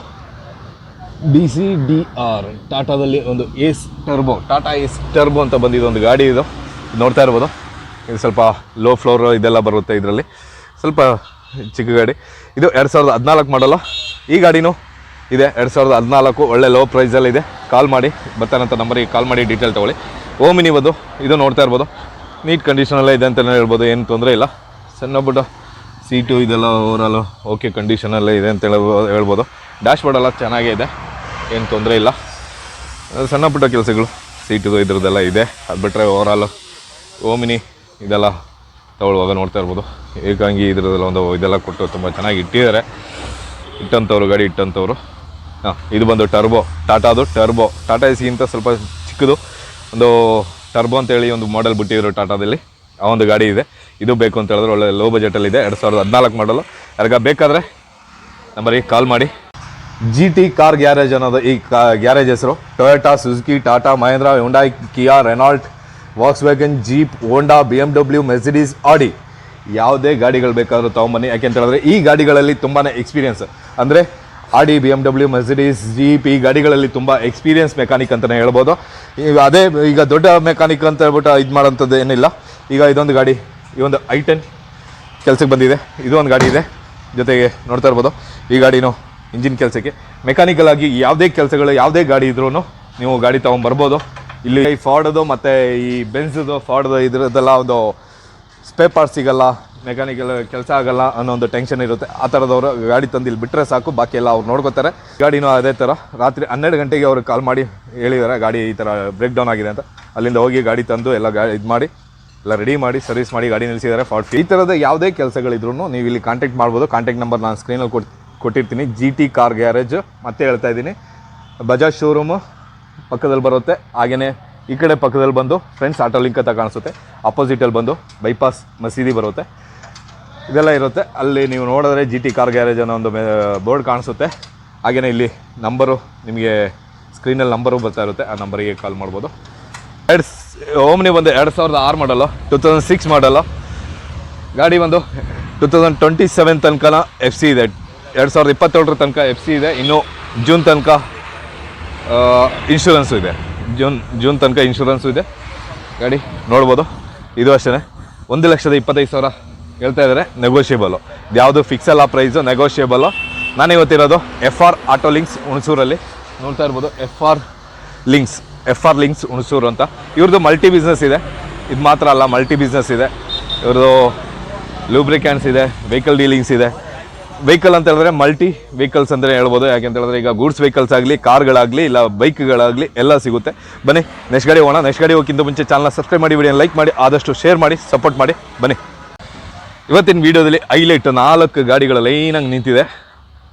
ಡಿ ಸಿ ಡಿ ಆರ್ ಟಾಟಾದಲ್ಲಿ ಒಂದು Ace turbo Tata Ace turbo ಅಂತ ಬಂದಿದ್ದು ಒಂದು ಗಾಡಿ ಇದು. ನೋಡ್ತಾ ಇರ್ಬೋದು. ಇದು ಸ್ವಲ್ಪ ಲೋ ಫ್ಲೋರ್ ಇದೆಲ್ಲ ಬರುತ್ತೆ ಇದರಲ್ಲಿ. ಸ್ವಲ್ಪ ಚಿಕ್ಕ ಗಾಡಿ. ಇದು ಎರಡು ಸಾವಿರದ ಹದಿನಾಲ್ಕು ಮಾಡಲ್ಲ ಈ ಗಾಡಿನೂ ಇದೆ. ಎರಡು ಸಾವಿರದ ಹದಿನಾಲ್ಕು ಒಳ್ಳೆ ಲೋ ಪ್ರೈಸಲ್ಲಿದೆ ಕಾಲ್ ಮಾಡಿ ಬರ್ತಾನಂತ ನಂಬರಿಗೆ ಕಾಲ್ ಮಾಡಿ ಡೀಟೇಲ್ ತೊಗೊಳ್ಳಿ. ಓಮಿನಿ ಬಂದು, ಇದು ನೋಡ್ತಾ ಇರ್ಬೋದು. ನೀಟ್ ಕಂಡೀಷನಲ್ಲೇ ಇದೆ ಅಂತಲೇ ಹೇಳ್ಬೋದು. ಏನು ತೊಂದರೆ ಇಲ್ಲ. ಸಣ್ಣ ಪುಟ್ಟ ಸೀಟು ಇದೆಲ್ಲ ಓವರಾಲು ಓಕೆ ಕಂಡೀಷನಲ್ಲೇ ಇದೆ ಅಂತ ಹೇಳ್ಬೋದು ಹೇಳ್ಬೋದು. ಡ್ಯಾಶ್ ಬೋರ್ಡ್ ಎಲ್ಲ ಚೆನ್ನಾಗೇ ಇದೆ. ಏನು ತೊಂದರೆ ಇಲ್ಲ. ಸಣ್ಣ ಪುಟ್ಟ ಕೆಲಸಗಳು. ಸೀಟು ಇದ್ರದ್ದೆಲ್ಲ ಇದೆ. ಅದು ಬಿಟ್ಟರೆ ಓವರಾಲು ಓಮಿನಿ ಇದೆಲ್ಲ ತಗೊಳ್ಳುವಾಗ ನೋಡ್ತಾ ಇರ್ಬೋದು. ಏಕಾಂಗಿ ಇದ್ರದ್ದೆಲ್ಲ ಒಂದು ಇದೆಲ್ಲ ಕೊಟ್ಟು ತುಂಬ ಚೆನ್ನಾಗಿ ಇಟ್ಟಿದ್ದಾರೆ. ಇಟ್ಟಂಥವ್ರು ಗಾಡಿ ಇಟ್ಟಂಥವ್ರು ಹಾಂ, ಇದು ಬಂದು ಟರ್ಬೋ. ಟಾಟಾದು ಟರ್ಬೋ. ಟಾಟಾ ಎ ಸಿಗಿಂತ ಸ್ವಲ್ಪ ಚಿಕ್ಕದು. ಒಂದು ಟರ್ಬೋ ಅಂತೇಳಿ ಒಂದು ಮಾಡೆಲ್ ಬಿಟ್ಟಿದ್ರು ಟಾಟಾದಲ್ಲಿ. ಆ ಒಂದು ಗಾಡಿ ಇದೆ. ಇದು ಬೇಕು ಅಂತ ಹೇಳಿದ್ರೆ ಒಳ್ಳೆ ಲೋ ಬಜೆಟಲ್ಲಿದೆ ಎರಡು ಸಾವಿರದ ಹದಿನಾಲ್ಕು ಮಾಡಲು ಯಾರಿಗ ಬೇಕಾದರೆ ನಂಬರಿಗೆ ಕಾಲ್ ಮಾಡಿ. ಜಿ ಟಿ ಕಾರ್ ಗ್ಯಾರೇಜ್ ಅನ್ನೋದು ಈ ಕಾ ಗ್ಯಾರೇಜ್ ಹೆಸರು. Toyota Suzuki Tata Mahindra Hyundai Kia Renault Volkswagen Jeep Honda B M W Mercedes Audi ಯಾವುದೇ ಗಾಡಿಗಳು ಬೇಕಾದರೂ ತೊಗೊಂಬನ್ನಿ. ಯಾಕೆಂತ ಹೇಳಿದ್ರೆ ಈ ಗಾಡಿಗಳಲ್ಲಿ ತುಂಬಾ ಎಕ್ಸ್ಪೀರಿಯನ್ಸ್ ಅಂದರೆ Audi B M W Mercedes jeep ಈ ಗಾಡಿಗಳಲ್ಲಿ ತುಂಬ ಎಕ್ಸ್ಪೀರಿಯನ್ಸ್ ಮೆಕ್ಯಾನಿಕ್ ಅಂತಲೇ ಹೇಳ್ಬೋದು. ಅದೇ ಈಗ ದೊಡ್ಡ ಮೆಕ್ಯಾನಿಕ್ ಅಂತ ಹೇಳ್ಬಿಟ್ಟು ಇದು ಮಾಡೋಂಥದ್ದು ಏನಿಲ್ಲ. ಈಗ ಇದೊಂದು ಗಾಡಿ, ಈ ಒಂದು ಐ ಟೆನ್ ಕೆಲಸಕ್ಕೆ ಬಂದಿದೆ. ಇದು ಒಂದು ಗಾಡಿ ಇದೆ. ಜೊತೆಗೆ ನೋಡ್ತಾ ಇರ್ಬೋದು, ಈ ಗಾಡಿನೂ ಇಂಜಿನ್ ಕೆಲಸಕ್ಕೆ. ಮೆಕ್ಯಾನಿಕಲ್ ಆಗಿ ಯಾವುದೇ ಕೆಲಸಗಳು, ಯಾವುದೇ ಗಾಡಿ ಇದ್ರೂ ನೀವು ಗಾಡಿ ತೊಗೊಂಬರ್ಬೋದು ಇಲ್ಲಿ ಈ ಫಾರ್ಡದು ಮತ್ತು ಈ ಬೆನ್ಸದು ಫಾರ್ಡ್ದು ಇದ್ರದ್ದೆಲ್ಲ ಒಂದು ಸ್ಪೇ ಸಿಗಲ್ಲ ಮೆಕ್ಯಾನಿಕಲ್ ಕೆಲಸ ಆಗಲ್ಲ ಅನ್ನೋ ಒಂದು ಟೆನ್ಷನ್ ಇರುತ್ತೆ. ಆ ಥರದವರು ಗಾಡಿ ತಂದು ಇಲ್ಲಿ ಬಿಟ್ಟರೆ ಸಾಕು, ಬಾಕಿ ಎಲ್ಲ ಅವ್ರು ನೋಡ್ಕೋತಾರೆ. ಗಾಡಿನೂ ಅದೇ ಥರ. ರಾತ್ರಿ ಹನ್ನೆರಡು ಗಂಟೆಗೆ ಅವರು ಕಾಲ್ ಮಾಡಿ ಹೇಳಿದ್ದಾರೆ, ಗಾಡಿ ಈ ಥರ ಬ್ರೇಕ್ ಡೌನ್ ಆಗಿದೆ ಅಂತ. ಅಲ್ಲಿಂದ ಹೋಗಿ ಗಾಡಿ ತಂದು ಎಲ್ಲ ಗಾ ಇದು ಮಾಡಿ ಎಲ್ಲ ರೆಡಿ ಮಾಡಿ ಸರ್ವಿಸ್ ಮಾಡಿ, ಗಾಡಿ ನಿಲ್ಲಿಸಿದ್ದಾರೆ ಫಾರ್ಟಿ ಈ ಥರದ ಯಾವುದೇ ಕೆಲಸಗಳಿದ್ರು ನೀವು ಇಲ್ಲಿ ಕಾಂಟ್ಯಾಕ್ಟ್ ಮಾಡ್ಬೋದು. ಕಾಂಟ್ಯಾಕ್ಟ್ ನಂಬರ್ ನಾನು ಸ್ಕ್ರೀನಲ್ಲಿ ಕೊಟ್ ಕೊಟ್ಟಿರ್ತೀನಿ. ಜಿ ಟಿ ಕಾರ್ ಗ್ಯಾರೇಜ್ ಮತ್ತೆ ಹೇಳ್ತಾ ಇದ್ದೀನಿ. ಬಜಾಜ್ ಶೋರೂಮು ಪಕ್ಕದಲ್ಲಿ ಬರುತ್ತೆ. ಹಾಗೆಯೇ ಈ ಕಡೆ ಪಕ್ಕದಲ್ಲಿ ಬಂದು ಫ್ರೆಂಡ್ಸ್ ಆಟೋ ಲಿಂಕ್ ಅಂತ ಕಾಣಿಸುತ್ತೆ. ಅಪೋಸಿಟಲ್ಲಿ ಬಂದು ಬೈಪಾಸ್ ಮಸೀದಿ ಬರುತ್ತೆ. ಇದೆಲ್ಲ ಇರುತ್ತೆ. ಅಲ್ಲಿ ನೀವು ನೋಡಿದ್ರೆ ಜಿ ಟಿ ಕಾರ್ ಗ್ಯಾರೇಜ್ ಅನ್ನೋ ಒಂದು ಬೋರ್ಡ್ ಕಾಣಿಸುತ್ತೆ. ಹಾಗೆಯೇ ಇಲ್ಲಿ ನಂಬರು ನಿಮಗೆ ಸ್ಕ್ರೀನಲ್ಲಿ ನಂಬರು ಬರ್ತಾ ಇರುತ್ತೆ. ಆ ನಂಬರಿಗೆ ಕಾಲ್ ಮಾಡ್ಬೋದು. ಎರಡು ಓಮ್ನಿ ಬಂದು ಎರಡು ಸಾವಿರದ ಆರು ಮಾಡಲ್ಲ ಟೂ ತೌಸಂಡ್ ಸಿಕ್ಸ್ ಮಾಡಲ್ಲ. ಗಾಡಿ ಬಂದು ಟು ತೌಸಂಡ್ ಟ್ವೆಂಟಿ ಸೆವೆನ್ ತನಕನ ಎಫ್ ಸಿ ಇದೆ. ಎರಡು ಸಾವಿರದ ಇಪ್ಪತ್ತೇಳರ ತನಕ ಎಫ್ ಸಿ ಇದೆ. ಇನ್ನು ಜೂನ್ ತನಕ ಇನ್ಶೂರೆನ್ಸು ಇದೆ. ಜೂನ್ ಜೂನ್ ತನಕ ಇನ್ಶೂರೆನ್ಸು ಇದೆ. ಗಾಡಿ ನೋಡ್ಬೋದು. ಇದು ಅಷ್ಟೇ ಒಂದು ಲಕ್ಷದ ಇಪ್ಪತ್ತೈದು ಸಾವಿರ ಹೇಳ್ತಾ ಇದ್ದಾರೆ ನೆಗೋಷಿಯಬಲು ಯಾವುದು ಫಿಕ್ಸ್ ಅಲ್ಲ ಪ್ರೈಸು ನೆಗೋಷಿಯಬಲು ನಾನು ಇವತ್ತಿರೋದು ಎಫ್ ಆರ್ ಆಟೋ ಲಿಂಕ್ಸ್ ಹುಣಸೂರಲ್ಲಿ. ನೋಡ್ತಾ ಇರ್ಬೋದು F R links F R links Hunsur ಅಂತ. ಇವ್ರದ್ದು ಮಲ್ಟಿ ಬಿಸ್ನೆಸ್ ಇದೆ. ಇದು ಮಾತ್ರ ಅಲ್ಲ ಮಲ್ಟಿ ಬಿಸ್ನೆಸ್ ಇದೆ. ಇವ್ರದ್ದು ಲೂಬ್ರಿಕ್ಯಾಂಟ್ಸ್ ಇದೆ ವೆಹಿಕಲ್ ಡೀಲಿಂಗ್ಸ್ ಇದೆ. ವೆಹಿಕಲ್ ಅಂತ ಹೇಳಿದ್ರೆ ಮಲ್ಟಿ ವೆಹಿಕಲ್ಸ್ ಅಂದರೆ ಹೇಳ್ಬೋದು. ಯಾಕೆಂತ ಹೇಳಿದ್ರೆ ಈಗ ಗೂಡ್ಸ್ ವೆಹಿಕಲ್ಸ್ ಆಗಲಿ ಕಾರ್ಗಳಾಗಲಿ ಇಲ್ಲ ಬೈಕ್ಗಳಾಗಲಿ ಎಲ್ಲ ಸಿಗುತ್ತೆ. ಬನ್ನಿ ನೆಕ್ಸ್ಟ್ ಗಾಡಿ ಹೋಗೋಣ. ನೆಕ್ಸ್ಟ್ ಗಾಡಿ ಹೋಗಿಂತ ಮುಂಚೆ ಚಾನಲ್ನ ಸಬ್ಸ್ಕ್ರೈಬ್ ಮಾಡಿ ವಿಡಿಯೋನ ಲೈಕ್ ಮಾಡಿ, ಆದಷ್ಟು ಶೇರ್ ಮಾಡಿ ಸಪೋರ್ಟ್ ಮಾಡಿ. ಬನ್ನಿ. ಇವತ್ತಿನ ವಿಡಿಯೋದಲ್ಲಿ ಹೈಲೈಟ್ ನಾಲ್ಕು ಗಾಡಿಗಳ ಲೈನಾಗಿ ನಿಂತಿದೆ.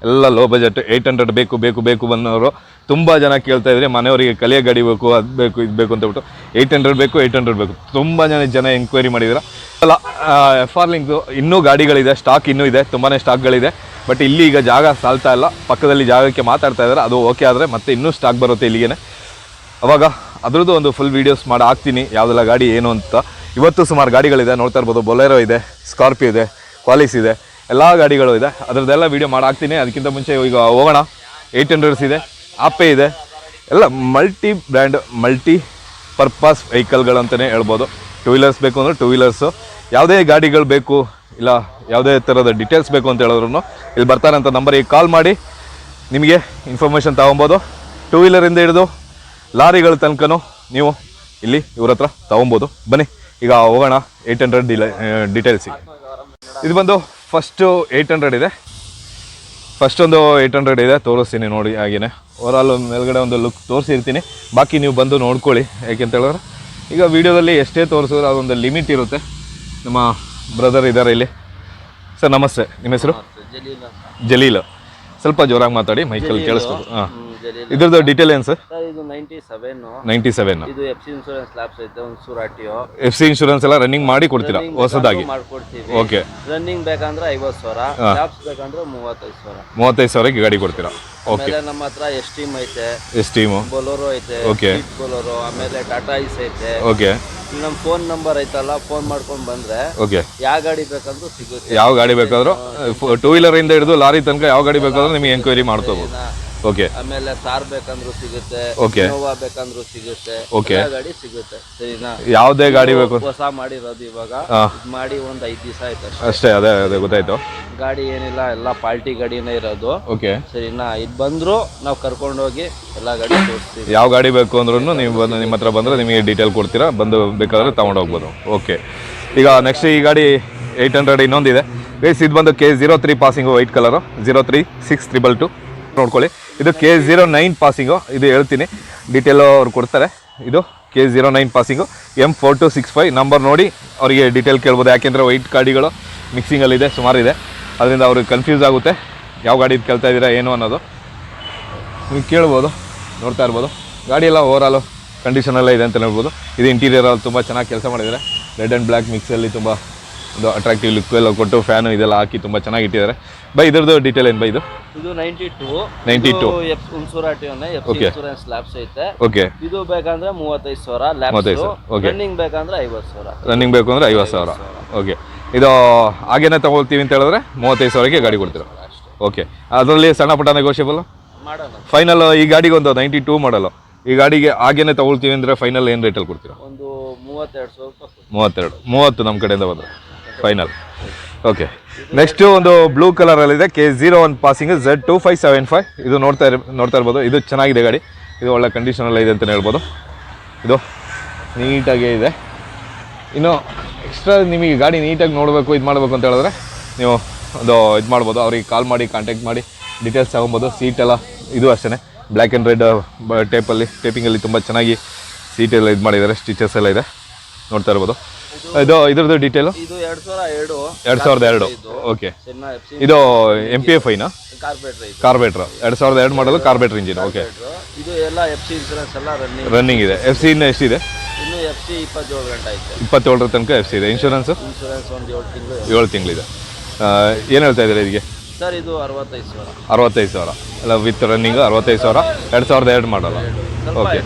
ಎಲ್ಲ ಲೋ ಬಜೆಟ್ ಏಯ್ಟ್ ಹಂಡ್ರೆಡ್ ಬೇಕು ಬೇಕು ಬೇಕು ಬಂದವರು ತುಂಬ ಜನ ಕೇಳ್ತಾ ಇದ್ರೆ ಮನೆಯವರಿಗೆ ಕಲಿಯ ಗಾಡಿ ಬೇಕು, ಅದು ಬೇಕು, ಇದು ಬೇಕು ಅಂತ ಏಯ್ಟ್ ಹಂಡ್ರೆಡ್ ಬೇಕು ಏಯ್ಟ್ ಹಂಡ್ರೆಡ್ ಬೇಕು. ತುಂಬ ಜನ ಜನ ಎಂಕ್ವೈರಿ ಮಾಡಿದ್ರು. ಅಲ್ಲ ಎಫ್ ಆರ್ ಲಿಂಕ್ದು ಇನ್ನೂ ಗಾಡಿಗಳಿದೆ ಸ್ಟಾಕ್ ಇನ್ನೂ ಇದೆ ತುಂಬಾ ಸ್ಟಾಕ್ಗಳಿದೆ ಬಟ್ ಇಲ್ಲಿ ಈಗ ಜಾಗ ಸಾಲ್ತಾ ಇಲ್ಲ. ಪಕ್ಕದಲ್ಲಿ ಜಾಗಕ್ಕೆ ಮಾತಾಡ್ತಾ ಇದ್ದಾರೆ ಅದು ಓಕೆ ಆದರೆ ಮತ್ತೆ ಇನ್ನೂ ಸ್ಟಾಕ್ ಬರುತ್ತೆ ಇಲ್ಲಿಗೆ ಅವಾಗ ಅದ್ರದ್ದು ಒಂದು ಫುಲ್ ವೀಡಿಯೋಸ್ ಮಾಡಿ ಹಾಕ್ತೀನಿ. ಯಾವುದೆಲ್ಲ ಗಾಡಿ ಏನು ಅಂತ. ಇವತ್ತು ಸುಮಾರು ಗಾಡಿಗಳಿದೆ. ನೋಡ್ತಾ ಇರ್ಬೋದು. ಬೊಲೆರೋ ಇದೆ ಸ್ಕಾರ್ಪಿಯೋ ಇದೆ ಕ್ವಾಲಿಸ್ ಇದೆ. ಎಲ್ಲ ಗಾಡಿಗಳು ಇದೆ. ಅದರದ್ದೆಲ್ಲ ವೀಡಿಯೋ ಮಾಡಿ ಹಾಕ್ತೀನಿ ಅದಕ್ಕಿಂತ ಮುಂಚೆ ಈಗ ಹೋಗೋಣ. ಏಯ್ಟ್ ಹಂಡ್ರೆಡ್ಸ್ ಇದೆ. ಆಪೆ ಇದೆ. ಎಲ್ಲ ಮಲ್ಟಿ ಬ್ರ್ಯಾಂಡ್ ಮಲ್ಟಿ ಪರ್ಪಸ್ ವೆಹಿಕಲ್ಗಳು ಅಂತಲೇ ಹೇಳ್ಬೋದು. ಟೂ ವೀಲರ್ಸ್ ಬೇಕು ಅಂದರೆ ಟೂ ವೀಲರ್ಸು ಯಾವುದೇ ಗಾಡಿಗಳು ಬೇಕು, ಇಲ್ಲ ಯಾವುದೇ ಥರದ ಡೀಟೇಲ್ಸ್ ಬೇಕು ಅಂತ ಹೇಳಿದ್ರು ಇಲ್ಲಿ ಬರ್ತಾರೆ ಅಂತ ನಂಬರಿಗೆ ಕಾಲ್ ಮಾಡಿ. ನಿಮಗೆ ಇನ್ಫಾರ್ಮೇಷನ್ ತಗೊಬೋದು. ಟೂ ವೀಲರಿಂದ ಹಿಡಿದು ಲಾರಿಗಳ ತನಕನೂ ನೀವು ಇಲ್ಲಿ ಇವ್ರ ಹತ್ರ ತೊಗೊಬೋದು. ಬನ್ನಿ, ಈಗ ಹೋಗೋಣ. ಏಯ್ಟ್ ಹಂಡ್ರೆಡ್ ಡಿಲ ಡೀಟೇಲ್ಸಿಗೆ ಇದು ಬಂದು ಫಸ್ಟು ಏಯ್ಟ್ ಹಂಡ್ರೆಡ್ ಇದೆ. ಫಸ್ಟ್ ಒಂದು ಏಯ್ಟ್ ಹಂಡ್ರೆಡ್ ಇದೆ ತೋರಿಸ್ತೀನಿ ನೋಡಿ ಹಾಗೇನೆ. ಓವರಾಲ್ ಮೇಲ್ಗಡೆ ಒಂದು ಲುಕ್ ತೋರಿಸಿರ್ತೀನಿ. ಬಾಕಿ ನೀವು ಬಂದು ನೋಡ್ಕೊಳ್ಳಿ ಯಾಕೆಂತ ಹೇಳಿದ್ರೆ. ಈಗ ವೀಡಿಯೋದಲ್ಲಿ ಎಷ್ಟೇ ತೋರಿಸಿದ್ರು ಅದೊಂದು ಲಿಮಿಟ್ ಇರುತ್ತೆ. ನಮ್ಮ ಬ್ರದರ್ ಇದ್ದಾರೆ ಇಲ್ಲಿ. ಸರ್ ನಮಸ್ತೆ. ನಿಮ್ಮ ಹೆಸರು? ಜಲೀಲ ಸ್ವಲ್ಪ ಜೋರಾಗಿ ಮಾತಾಡಿ ಮೈಕಲ್ಲಿ ಕೇಳಿಸ್ಬೋದು. ಹಾಂ. ಇದ್ರದ್ದು ಡಿಟೇಲ್ ಏನು ಸರ್? ಇದು ನೈಂಟಿ ಸೆವೆನ್ ನೈಂಟಿ ಸೆವೆನ್ ಇದು ಎಫ್ ಸಿ ಇನ್ಸೂರೆನ್ಸ್ ಲ್ಯಾಬ್ಸ್ ಐತೆ ಒಂದು ಸೂರಾಟಿಯೋ ಎಫ್ ಸಿ ಇನ್ಶೂರೆನ್ಸ್ ಎಲ್ಲ ರನ್ನಿಂಗ್ ಮಾಡಿ ಕೊಡ್ತೀರಾ? ಹೊಸದಾಗಿ? ಮಾಡ್ಕೊಡ್ತೀವಿ. ಓಕೆ ರನ್ನಿಂಗ್ ಬೇಕಂದ್ರೆ ಐವತ್ತು ಸಾವಿರ ಲ್ಯಾಬ್ಸ್ ಬೇಕಂದ್ರೆ ಮೂವತ್ತೈದು ಸಾವಿರ. ಮೂವತ್ತೈದು ಸಾವಿರಕ್ಕೆ ಗಾಡಿ ಕೊಡ್ತೀರಾ? ಓಕೆ ಆಮೇಲೆ ನಮ್ಮ ಹತ್ರ ಎಸ್ ಟೀಮ್ ಐತೆ. ಎಸ್ ಟೀಮ್ ಬೊಲೋರೋ ಐತೆ ಓಕೆ ಬೊಲೋರೋ ಆಮೇಲೆ ಟಾಟಾ ಐಸ್ ಐತೆ. ಓಕೆ ನಮ್ಮ ಫೋನ್ ನಂಬರ್ ಐತಲ್ಲ ಫೋನ್ ಮಾಡ್ಕೊಂಡು ಬಂದ್ರೆ ಓಕೆ ಯಾವ ಗಾಡಿ ಬೇಕಾದ್ರೂ ಸಿಗುತ್ತೆ. ಯಾವ ಗಾಡಿ ಬೇಕಾದ್ರೂ ಟೂ ವೀಲರಿಂದ ಹಿಡಿದು ಲಾರಿ ತನಕ ಯಾವ ಗಾಡಿ ಬೇಕಾದ್ರೂ ನಿಮಗೆ ಎಂಕ್ವೈರಿ ಮಾಡ್ಕೋಬೋದು. ಓಕೆ ಆಮೇಲೆ ಸಾರ್ ಬೇಕಂದ್ರೂ ಸಿಗುತ್ತೆ Okay. ಇನೋವಾ ಬೇಕಂದ್ರೂ ಸಿಗುತ್ತೆ Okay. ಎಲ್ಲ ಗಾಡಿ ಸಿಗುತ್ತೆ ಸರಿನಾ? ಯಾವುದೇ ಗಾಡಿ ಬೇಕು. ಹೊಸ ಮಾಡಿರೋದು ಇವಾಗ. ಹಾ. ಇದ್ ಮಾಡಿ ಒಂದ್ ಐದ್ ದಿವಸ ಆಯ್ತು ಅಷ್ಟೇ. ಅಷ್ಟೇ ಅದೇ ಅದೇ ಗೊತ್ತಾಯ್ತು. ಗಾಡಿ ಏನಿಲ್ಲ ಎಲ್ಲ ಪಾರ್ಟಿ ಗಾಡಿನೇ ಇರೋದು. ಓಕೆ ಸರಿನಾ? ಇದ್ ಬಂದ್ರು ನಾವು ಕರ್ಕೊಂಡೋಗಿ ಎಲ್ಲ ಗಾಡಿ ತೋರಿಸ್ತೀವಿ. ಯಾವ ಗಾಡಿ ಬೇಕು ಅಂದ್ರೂ ನೀವು ಬಂದು ನಿಮ್ಮ ಹತ್ರ ಬಂದರೆ ನಿಮಗೆ ಡೀಟೇಲ್ ಕೊಡ್ತೀರಾ ಬಂದು ಬೇಕಾದ್ರೆ ತಗೊಂಡು ಹೋಗ್ಬೋದು ಓಕೆ ಈಗ ನೆಕ್ಸ್ಟ್ ಈ ಗಾಡಿ ಏಯ್ಟ್ ಹಂಡ್ರೆಡ್ ಇನ್ನೊಂದಿದೆ. ಬೇಸ್ ಇದು ಬಂದು K zero three passing white colour zero three six triple two ನೋಡ್ಕೊಳ್ಳಿ. ಇದು ಕೆ ಜೀರೋ ನೈನ್ ಪಾಸಿಂಗು ಇದು ಹೇಳ್ತೀನಿ. ಡೀಟೇಲು ಅವ್ರು ಕೊಡ್ತಾರೆ. ಇದು K zero nine passing M four two six five number ನೋಡಿ ಅವರಿಗೆ ಡೀಟೇಲ್ ಕೇಳ್ಬೋದು. ಯಾಕೆಂದರೆ ವೈಟ್ ಗಾಡಿಗಳು ಮಿಕ್ಸಿಂಗಲ್ಲಿದೆ ಸುಮಾರು ಇದೆ. ಅದರಿಂದ ಅವ್ರಿಗೆ ಕನ್ಫ್ಯೂಸ್ ಆಗುತ್ತೆ. ಯಾವ ಗಾಡಿ ಕೇಳ್ತಾ ಇದ್ದೀರಾ, ಏನು ಅನ್ನೋದು. ನೀವು ಕೇಳ್ಬೋದು, ನೋಡ್ತಾ ಇರ್ಬೋದು. ಗಾಡಿಯೆಲ್ಲ ಓವರಾಲು ಕಂಡೀಷನ್ ಎಲ್ಲ ಇದೆ ಅಂತ ಹೇಳ್ಬೋದು. ಇದು ಇಂಟೀರಿಯರ್ ಅಲ್ಲಿ ತುಂಬ ಚೆನ್ನಾಗಿ ಕೆಲಸ ಮಾಡಿದ್ದಾರೆ. ರೆಡ್ ಆ್ಯಂಡ್ ಬ್ಲ್ಯಾಕ್ ಮಿಕ್ಸಲ್ಲಿ ತುಂಬ ಒಂದು ಅಟ್ರಾಕ್ಟಿವ್ ಲುಕ್ ಎಲ್ಲ ಕೊಟ್ಟು ಫ್ಯಾನು ಇದೆಲ್ಲ ಹಾಕಿ ತುಂಬ ಚೆನ್ನಾಗಿ ಇಟ್ಟಿದ್ದಾರೆ. ಬೈ ಇದ್ರದ್ದು ಡೀಟೇಲ್ ಏನು ಬೈ ಇದು? ಇದು ನೈಂಟಿ ಟೂ 92. ಎಫ್ ಇನ್ಸೂರಾಟಿಯೋನೆ ಎಫ್ ಓಕೆ ಇನ್ಸೂರೆನ್ಸ್ ಲ್ಯಾಬ್ಸ್ ಐತೆ. ಓಕೆ ಇದು ಬೇಕಂದ್ರೆ ಮೂವತ್ತೈದು ಸಾವಿರ ಮೂವತ್ತೈದು ಓಕೆ ರನ್ನಿಂಗ್ ಬೇಕಂದ್ರೆ ಐವತ್ತು ಸಾವಿರ. ರನ್ನಿಂಗ್ ಬೇಕು ಅಂದ್ರೆ ಐವತ್ತು ಸಾವಿರ. ಓಕೆ ಇದು ಹಾಗೇನೆ ತಗೊಳ್ತೀವಿ ಅಂತ ಹೇಳಿದ್ರೆ ಮೂವತ್ತೈದು ಸಾವಿರಕ್ಕೆ ಗಾಡಿ ಕೊಡ್ತೀರಾ? ಓಕೆ ಅದರಲ್ಲಿ ಸಣ್ಣ ಪುಟ್ಟ ನೆಗೋಷಿಯಬಲ್ ಮಾಡೋಣ. ಫೈನಲ್ ಈ ಗಾಡಿಗೆ ಒಂದು ನೈಂಟಿ ಟೂ ಮಾಡಲು ಈ ಗಾಡಿಗೆ ಹಾಗೇನೆ ತಗೊಳ್ತೀವಿ ಅಂದರೆ ಫೈನಲ್ ಏನು ರೇಟಲ್ಲಿ ಕೊಡ್ತೀರಾ? ಒಂದು ಮೂವತ್ತೆರಡು ಸಾವಿರ. ಮೂವತ್ತೆರಡು. ಮೂವತ್ತು ನಮ್ಮ ಕಡೆಯಿಂದ ಬಂದರೆ. ಫೈನಲ್ ಓಕೆ ನೆಕ್ಸ್ಟು ಒಂದು blue ಕಲರಲ್ಲಿದೆ K zero one passing Z two five seven five ಇದು ನೋಡ್ತಾ ಇರ್, ನೋಡ್ತಾ ಇರ್ಬೋದು. ಇದು ಚೆನ್ನಾಗಿದೆ ಗಾಡಿ. ಇದು ಒಳ್ಳೆ ಕಂಡೀಷನಲ್ಲ ಇದೆ ಅಂತಲೇ ಹೇಳ್ಬೋದು. ಇದು ನೀಟಾಗೇ ಇದೆ. ಇನ್ನು ಎಕ್ಸ್ಟ್ರಾ ನಿಮಗೆ ಗಾಡಿ ನೀಟಾಗಿ ನೋಡಬೇಕು, ಇದು ಮಾಡಬೇಕು ಅಂತ ಹೇಳಿದ್ರೆ ನೀವು ಒಂದು ಇದು ಮಾಡ್ಬೋದು. ಅವ್ರಿಗೆ ಕಾಲ್ ಮಾಡಿ ಕಾಂಟ್ಯಾಕ್ಟ್ ಮಾಡಿ ಡೀಟೇಲ್ಸ್ ತಗೊಬೋದು. ಸೀಟೆಲ್ಲ ಇದು ಅಷ್ಟೇ ಬ್ಲ್ಯಾಕ್ ಆ್ಯಂಡ್ ರೆಡ್ ಟೇಪಲ್ಲಿ ಟೇಪಿಂಗಲ್ಲಿ ತುಂಬ ಚೆನ್ನಾಗಿ ಸೀಟೆಲ್ಲ ಇದು ಮಾಡಿದ್ದಾರೆ. ಸ್ಟಿಚಸ್ ಎಲ್ಲ ಇದೆ. ನೋಡ್ತಾ ಇರ್ಬೋದು. ಇದು ಇದ್ರದ್ದು ಡೀಟೇಲು ಇದು ಎರಡ್ ಸಾವಿರ ಎರಡು. ಎರಡು ಸಾವಿರದ ಎರಡು. ಓಕೆ ಇದು. ಎಂ ಪಿ ಎಫ್ ಐನಾ? ಕಾರ್ಪೊರೇಟರ್ ಕಾರ್ಬೇಟ್ರ್ ಎರಡು ಸಾವಿರದ ಎರಡು ಮಾಡಲು ಕಾರ್ಬೇಟ್ರ್ ಇಂಜಿನ್ ಓಕೆ ಇದು ಎಲ್ಲ ಎಫ್ ಸಿ ಇನ್ಸೂರೆನ್ಸ್ ಎಲ್ಲ ರನ್ನಿಂಗ್ ರನ್ನಿಂಗ್ ಇದೆ. ಎಫ್ ಸಿ ಇನ್ನು ಎಷ್ಟಿದೆ? ಇನ್ನು ಎಫ್ ಸಿ ಇಪ್ಪತ್ತೇಳು ಗಂಟೆ ಆಯ್ತು. ಇಪ್ಪತ್ತೇಳರ ತನಕ ಎಫ್ ಸಿ ಇದೆ. ಇನ್ಶೂರೆನ್ಸ್ ಇನ್ಶೂರೆನ್ಸ್ ಒಂದು ಏಳು ತಿಂಗಳು ಏಳು ತಿಂಗಳಿದೆ ಏನು ಹೇಳ್ತಾ ಇದ್ದಾರೆ ಇದಕ್ಕೆ ಸರ್ ಇದು ಅರವತ್ತೈದು ಸಾವಿರ. ಅರವತ್ತೈದು ಸಾವಿರ. ಅಲ್ಲ ವಿತ್ ರನ್ನಿಂಗ್ ಅರವತ್ತೈದು ಸಾವಿರ. ಎರಡು ಸಾವಿರದ ಎರಡು ಮಾಡಲ್ಲ ಓಕೆ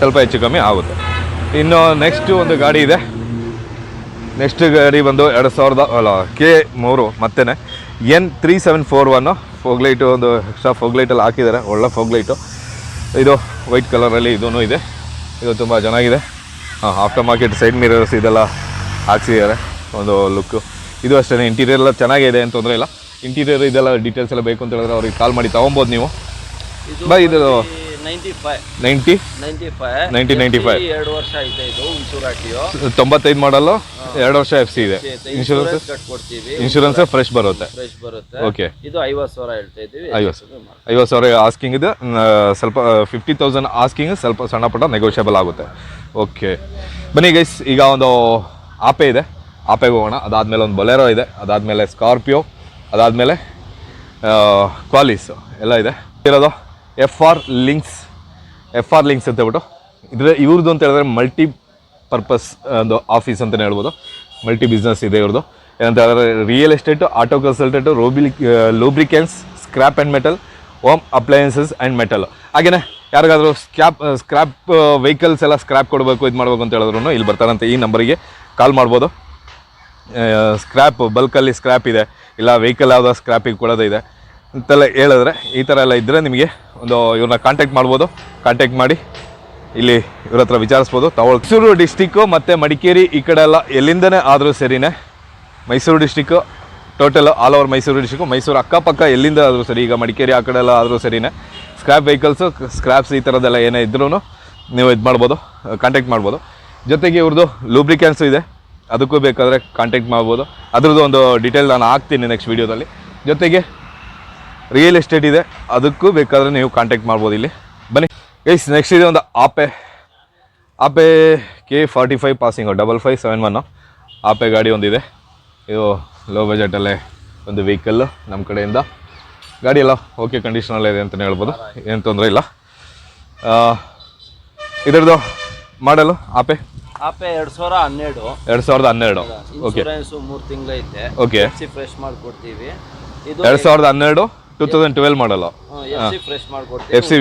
ಸ್ವಲ್ಪ ಹೆಚ್ಚು ಕಮ್ಮಿ. ಆಗುತ್ತೆ. ಇನ್ನು ನೆಕ್ಸ್ಟ್ ಒಂದು ಗಾಡಿ ಇದೆ. ನೆಕ್ಸ್ಟ್ ಗಾಡಿ ಬಂದು ಎರಡು ಸಾವಿರದ ಅಲ್ಲ ಕೆ ಮೂರು ಮತ್ತೇನೆ. N three seven four one fog light ಒಂದು ಎಕ್ಸ್ಟ್ರಾ ಫೋಗ್ಲೈಟಲ್ಲಿ ಹಾಕಿದ್ದಾರೆ. ಒಳ್ಳೆ ಫೋಗ್ಲೈಟು ಇದು ವೈಟ್ ಕಲರಲ್ಲಿ ಇದೂ ಇದೆ. ಇದು ತುಂಬ ಚೆನ್ನಾಗಿದೆ. ಹಾಂ ಆಫ್ಟರ್ ಮಾರ್ಕೆಟ್ ಸೈಡ್ ಮಿರರ್ಸ್ ಇದೆಲ್ಲ ಹಾಕ್ಸಿದ್ದಾರೆ. ಒಂದು ಲುಕ್ಕು ಇದು ಅಷ್ಟೇ ಇಂಟೀರಿಯರ್ ಎಲ್ಲ ಚೆನ್ನಾಗಿದೆ ಅಂತ ತೊಂದರೆ ಇಲ್ಲ. ಇಂಟೀರಿಯರ್ ಇದೆಲ್ಲ ಡೀಟೇಲ್ಸ್ ಎಲ್ಲ ಬೇಕು ಅಂತ ಹೇಳಿದ್ರೆ ಅವ್ರಿಗೆ ಕಾಲ್ ಮಾಡಿ ತೊಗೊಬೋದು ನೀವು. ಬೈ ಇದು ninety five. Ninety? Ninety five. 90, 95. ಎರಡು ವರ್ಷ ಐತೆ ಇದು ತೊಂಬತ್ತೈದು ಮಾಡಲು ಎರಡು ವರ್ಷ ಎಫ್ ಸಿ ಇದೆ. ಇನ್ಶೂರೆನ್ಸ್ ಕಟ್ಕೊಡ್ತೀವಿ. ಇನ್ಶೂರೆನ್ಸ್ ಫ್ರೆಶ್ ಬರುತ್ತೆ. ಫ್ರೆಶ್ ಬರುತ್ತೆ. ಓಕೆ ಇದು ಐವತ್ತು ಸಾವಿರ ಹೇಳ್ತಾ ಇದ್ದೀವಿ. ಐವತ್ತು. ಐವತ್ತು ಸಾವಿರ ಆಸ್ಕಿಂಗ್ ಇದೆ. ಸ್ವಲ್ಪ ಫಿಫ್ಟಿ ತೌಸಂಡ್ ಆಸ್ಕಿಂಗ್ ಸ್ವಲ್ಪ ಸಣ್ಣ ಪುಟ್ಟ ನೆಗೋಷಿಯಬಲ್ ಆಗುತ್ತೆ. ಓಕೆ ಬನ್ನಿ ಗೈಸ್ ಈಗ ಒಂದು ಆಪೆ ಇದೆ. ಆಪೆಗೆ ಹೋಗೋಣ. ಅದಾದಮೇಲೆ ಒಂದು ಬೊಲೆರೋ ಇದೆ. ಅದಾದಮೇಲೆ ಸ್ಕಾರ್ಪಿಯೋ ಅದಾದಮೇಲೆ ಕ್ವಾಲಿಸ್ ಎಲ್ಲ ಇದೆ. ಇರೋದು? F R links F R links ಅಂತ ಹೇಳ್ಬಿಟ್ಟು. ಇದ್ರೆ ಇವ್ರದ್ದು ಅಂತ ಹೇಳಿದ್ರೆ ಮಲ್ಟಿ ಪರ್ಪಸ್ ಒಂದು ಆಫೀಸ್ ಅಂತಲೇ ಹೇಳ್ಬೋದು. ಮಲ್ಟಿ ಬಿಸ್ನೆಸ್ ಇದೆ ಇವ್ರದ್ದು ಏನಂತ ಹೇಳಿದ್ರೆ real estate auto consultant ರೋಬಿಲಿ lubricants scrap and metal home appliances and metal ಹಾಗೆಯೇ ಯಾರಿಗಾದರೂ ಸ್ಕ್ಯಾಪ್ ಸ್ಕ್ರ್ಯಾಪ್ ವೆಹಿಕಲ್ಸ್ ಎಲ್ಲ ಸ್ಕ್ರ್ಯಾಪ್ ಕೊಡಬೇಕು, ಇದು ಮಾಡಬೇಕು ಅಂತ ಹೇಳಿದ್ರು ಇಲ್ಲಿ ಬರ್ತಾರಂತೆ ಈ ನಂಬರಿಗೆ ಕಾಲ್ ಮಾಡ್ಬೋದು. ಸ್ಕ್ರ್ಯಾಪ್ ಬಲ್ಕಲ್ಲಿ ಸ್ಕ್ರ್ಯಾಪ್ ಇದೆ. ಇಲ್ಲ ವೆಹಿಕಲ್ ಯಾವುದೋ ಸ್ಕ್ರ್ಯಾಪಿಗೆ ಕೊಡೋದು ಇದೆ. ಅಂತೆಲ್ಲ ಹೇಳಿದ್ರೆ ಈ ಥರ ಎಲ್ಲ ಇದ್ದರೆ ನಿಮಗೆ ಒಂದು ಇವ್ರನ್ನ ಕಾಂಟ್ಯಾಕ್ಟ್ ಮಾಡ್ಬೋದು. ಕಾಂಟ್ಯಾಕ್ಟ್ ಮಾಡಿ ಇಲ್ಲಿ ಇವ್ರ ಹತ್ರ ವಿಚಾರಿಸ್ಬೋದು. ತಗೊಳ್ ಮೈಸೂರು ಡಿಸ್ಟಿಕ್ಕು ಮತ್ತು ಮಡಿಕೇರಿ ಈ ಕಡೆ ಎಲ್ಲ ಎಲ್ಲಿಂದನೇ ಆದರೂ ಸರಿನೇ Mysuru district total all over Mysuru district Mysuru ಅಕ್ಕಪಕ್ಕ ಎಲ್ಲಿಂದ ಆದರೂ ಸರಿ, ಈಗ ಮಡಿಕೇರಿ ಆ ಕಡೆ ಎಲ್ಲ ಆದರೂ ಸರಿನೇ. ಸ್ಕ್ರ್ಯಾಪ್ ವೆಹಿಕಲ್ಸು ಸ್ಕ್ರ್ಯಾಪ್ಸ್ ಈ ಥರದ್ದೆಲ್ಲ ಏನೇ ಇದ್ರೂ ನೀವು ಇದು ಮಾಡ್ಬೋದು ಕಾಂಟ್ಯಾಕ್ಟ್ ಮಾಡ್ಬೋದು. ಜೊತೆಗೆ ಇವ್ರದ್ದು ಲೂಬ್ರಿಕ್ಯಾನ್ಸು ಇದೆ, ಅದಕ್ಕೂ ಬೇಕಾದರೆ ಕಾಂಟ್ಯಾಕ್ಟ್ ಮಾಡ್ಬೋದು. ಅದ್ರದ್ದು ಒಂದು ಡೀಟೇಲ್ ನಾನು ಹಾಕ್ತೀನಿ ನೆಕ್ಸ್ಟ್ ವೀಡಿಯೋದಲ್ಲಿ ಜೊತೆಗೆ ರಿಯಲ್ ಎಸ್ಟೇಟ್ ಇದೆ. ಅದಕ್ಕೂ ಬೇಕಾದರೆ ನೀವು ಕಾಂಟ್ಯಾಕ್ಟ್ ಮಾಡ್ಬೋದು ಇಲ್ಲಿ. ಬನ್ನಿ. ಗೈಸ್ ನೆಕ್ಸ್ಟ್ ಇದೆ ಒಂದು Ape Ape K forty five passing double five seven one Ape ಗಾಡಿ ಒಂದಿದೆ. ಇದು ಲೋ ಬಜೆಟಲ್ಲೇ ಒಂದು ವೆಹಿಕಲ್ಲು ನಮ್ಮ ಕಡೆಯಿಂದ. ಗಾಡಿ ಎಲ್ಲ ಓಕೆ ಕಂಡೀಷನಲ್ಲೇ ಇದೆ ಅಂತಲೇ ಹೇಳ್ಬೋದು. ಏನು ತೊಂದರೆ ಇಲ್ಲ. ಆ, ಇದರದ್ದು ಮಾಡಲು ಆಪೆ ಆಪೆ ಎರಡು ಸಾವಿರ ಹನ್ನೆರಡು. ಎರಡು ಸಾವಿರದ ಹನ್ನೆರಡು. ಓಕೆ ಮೂರು ತಿಂಗಳೈತೆ ಓಕೆ ಫ್ರೆಶ್ ಮಾಡ್ಕೊಡ್ತೀವಿ. ಇದು ಎರಡು ಸಾವಿರದ ಹನ್ನೆರಡು two thousand twelve model F C fresh F C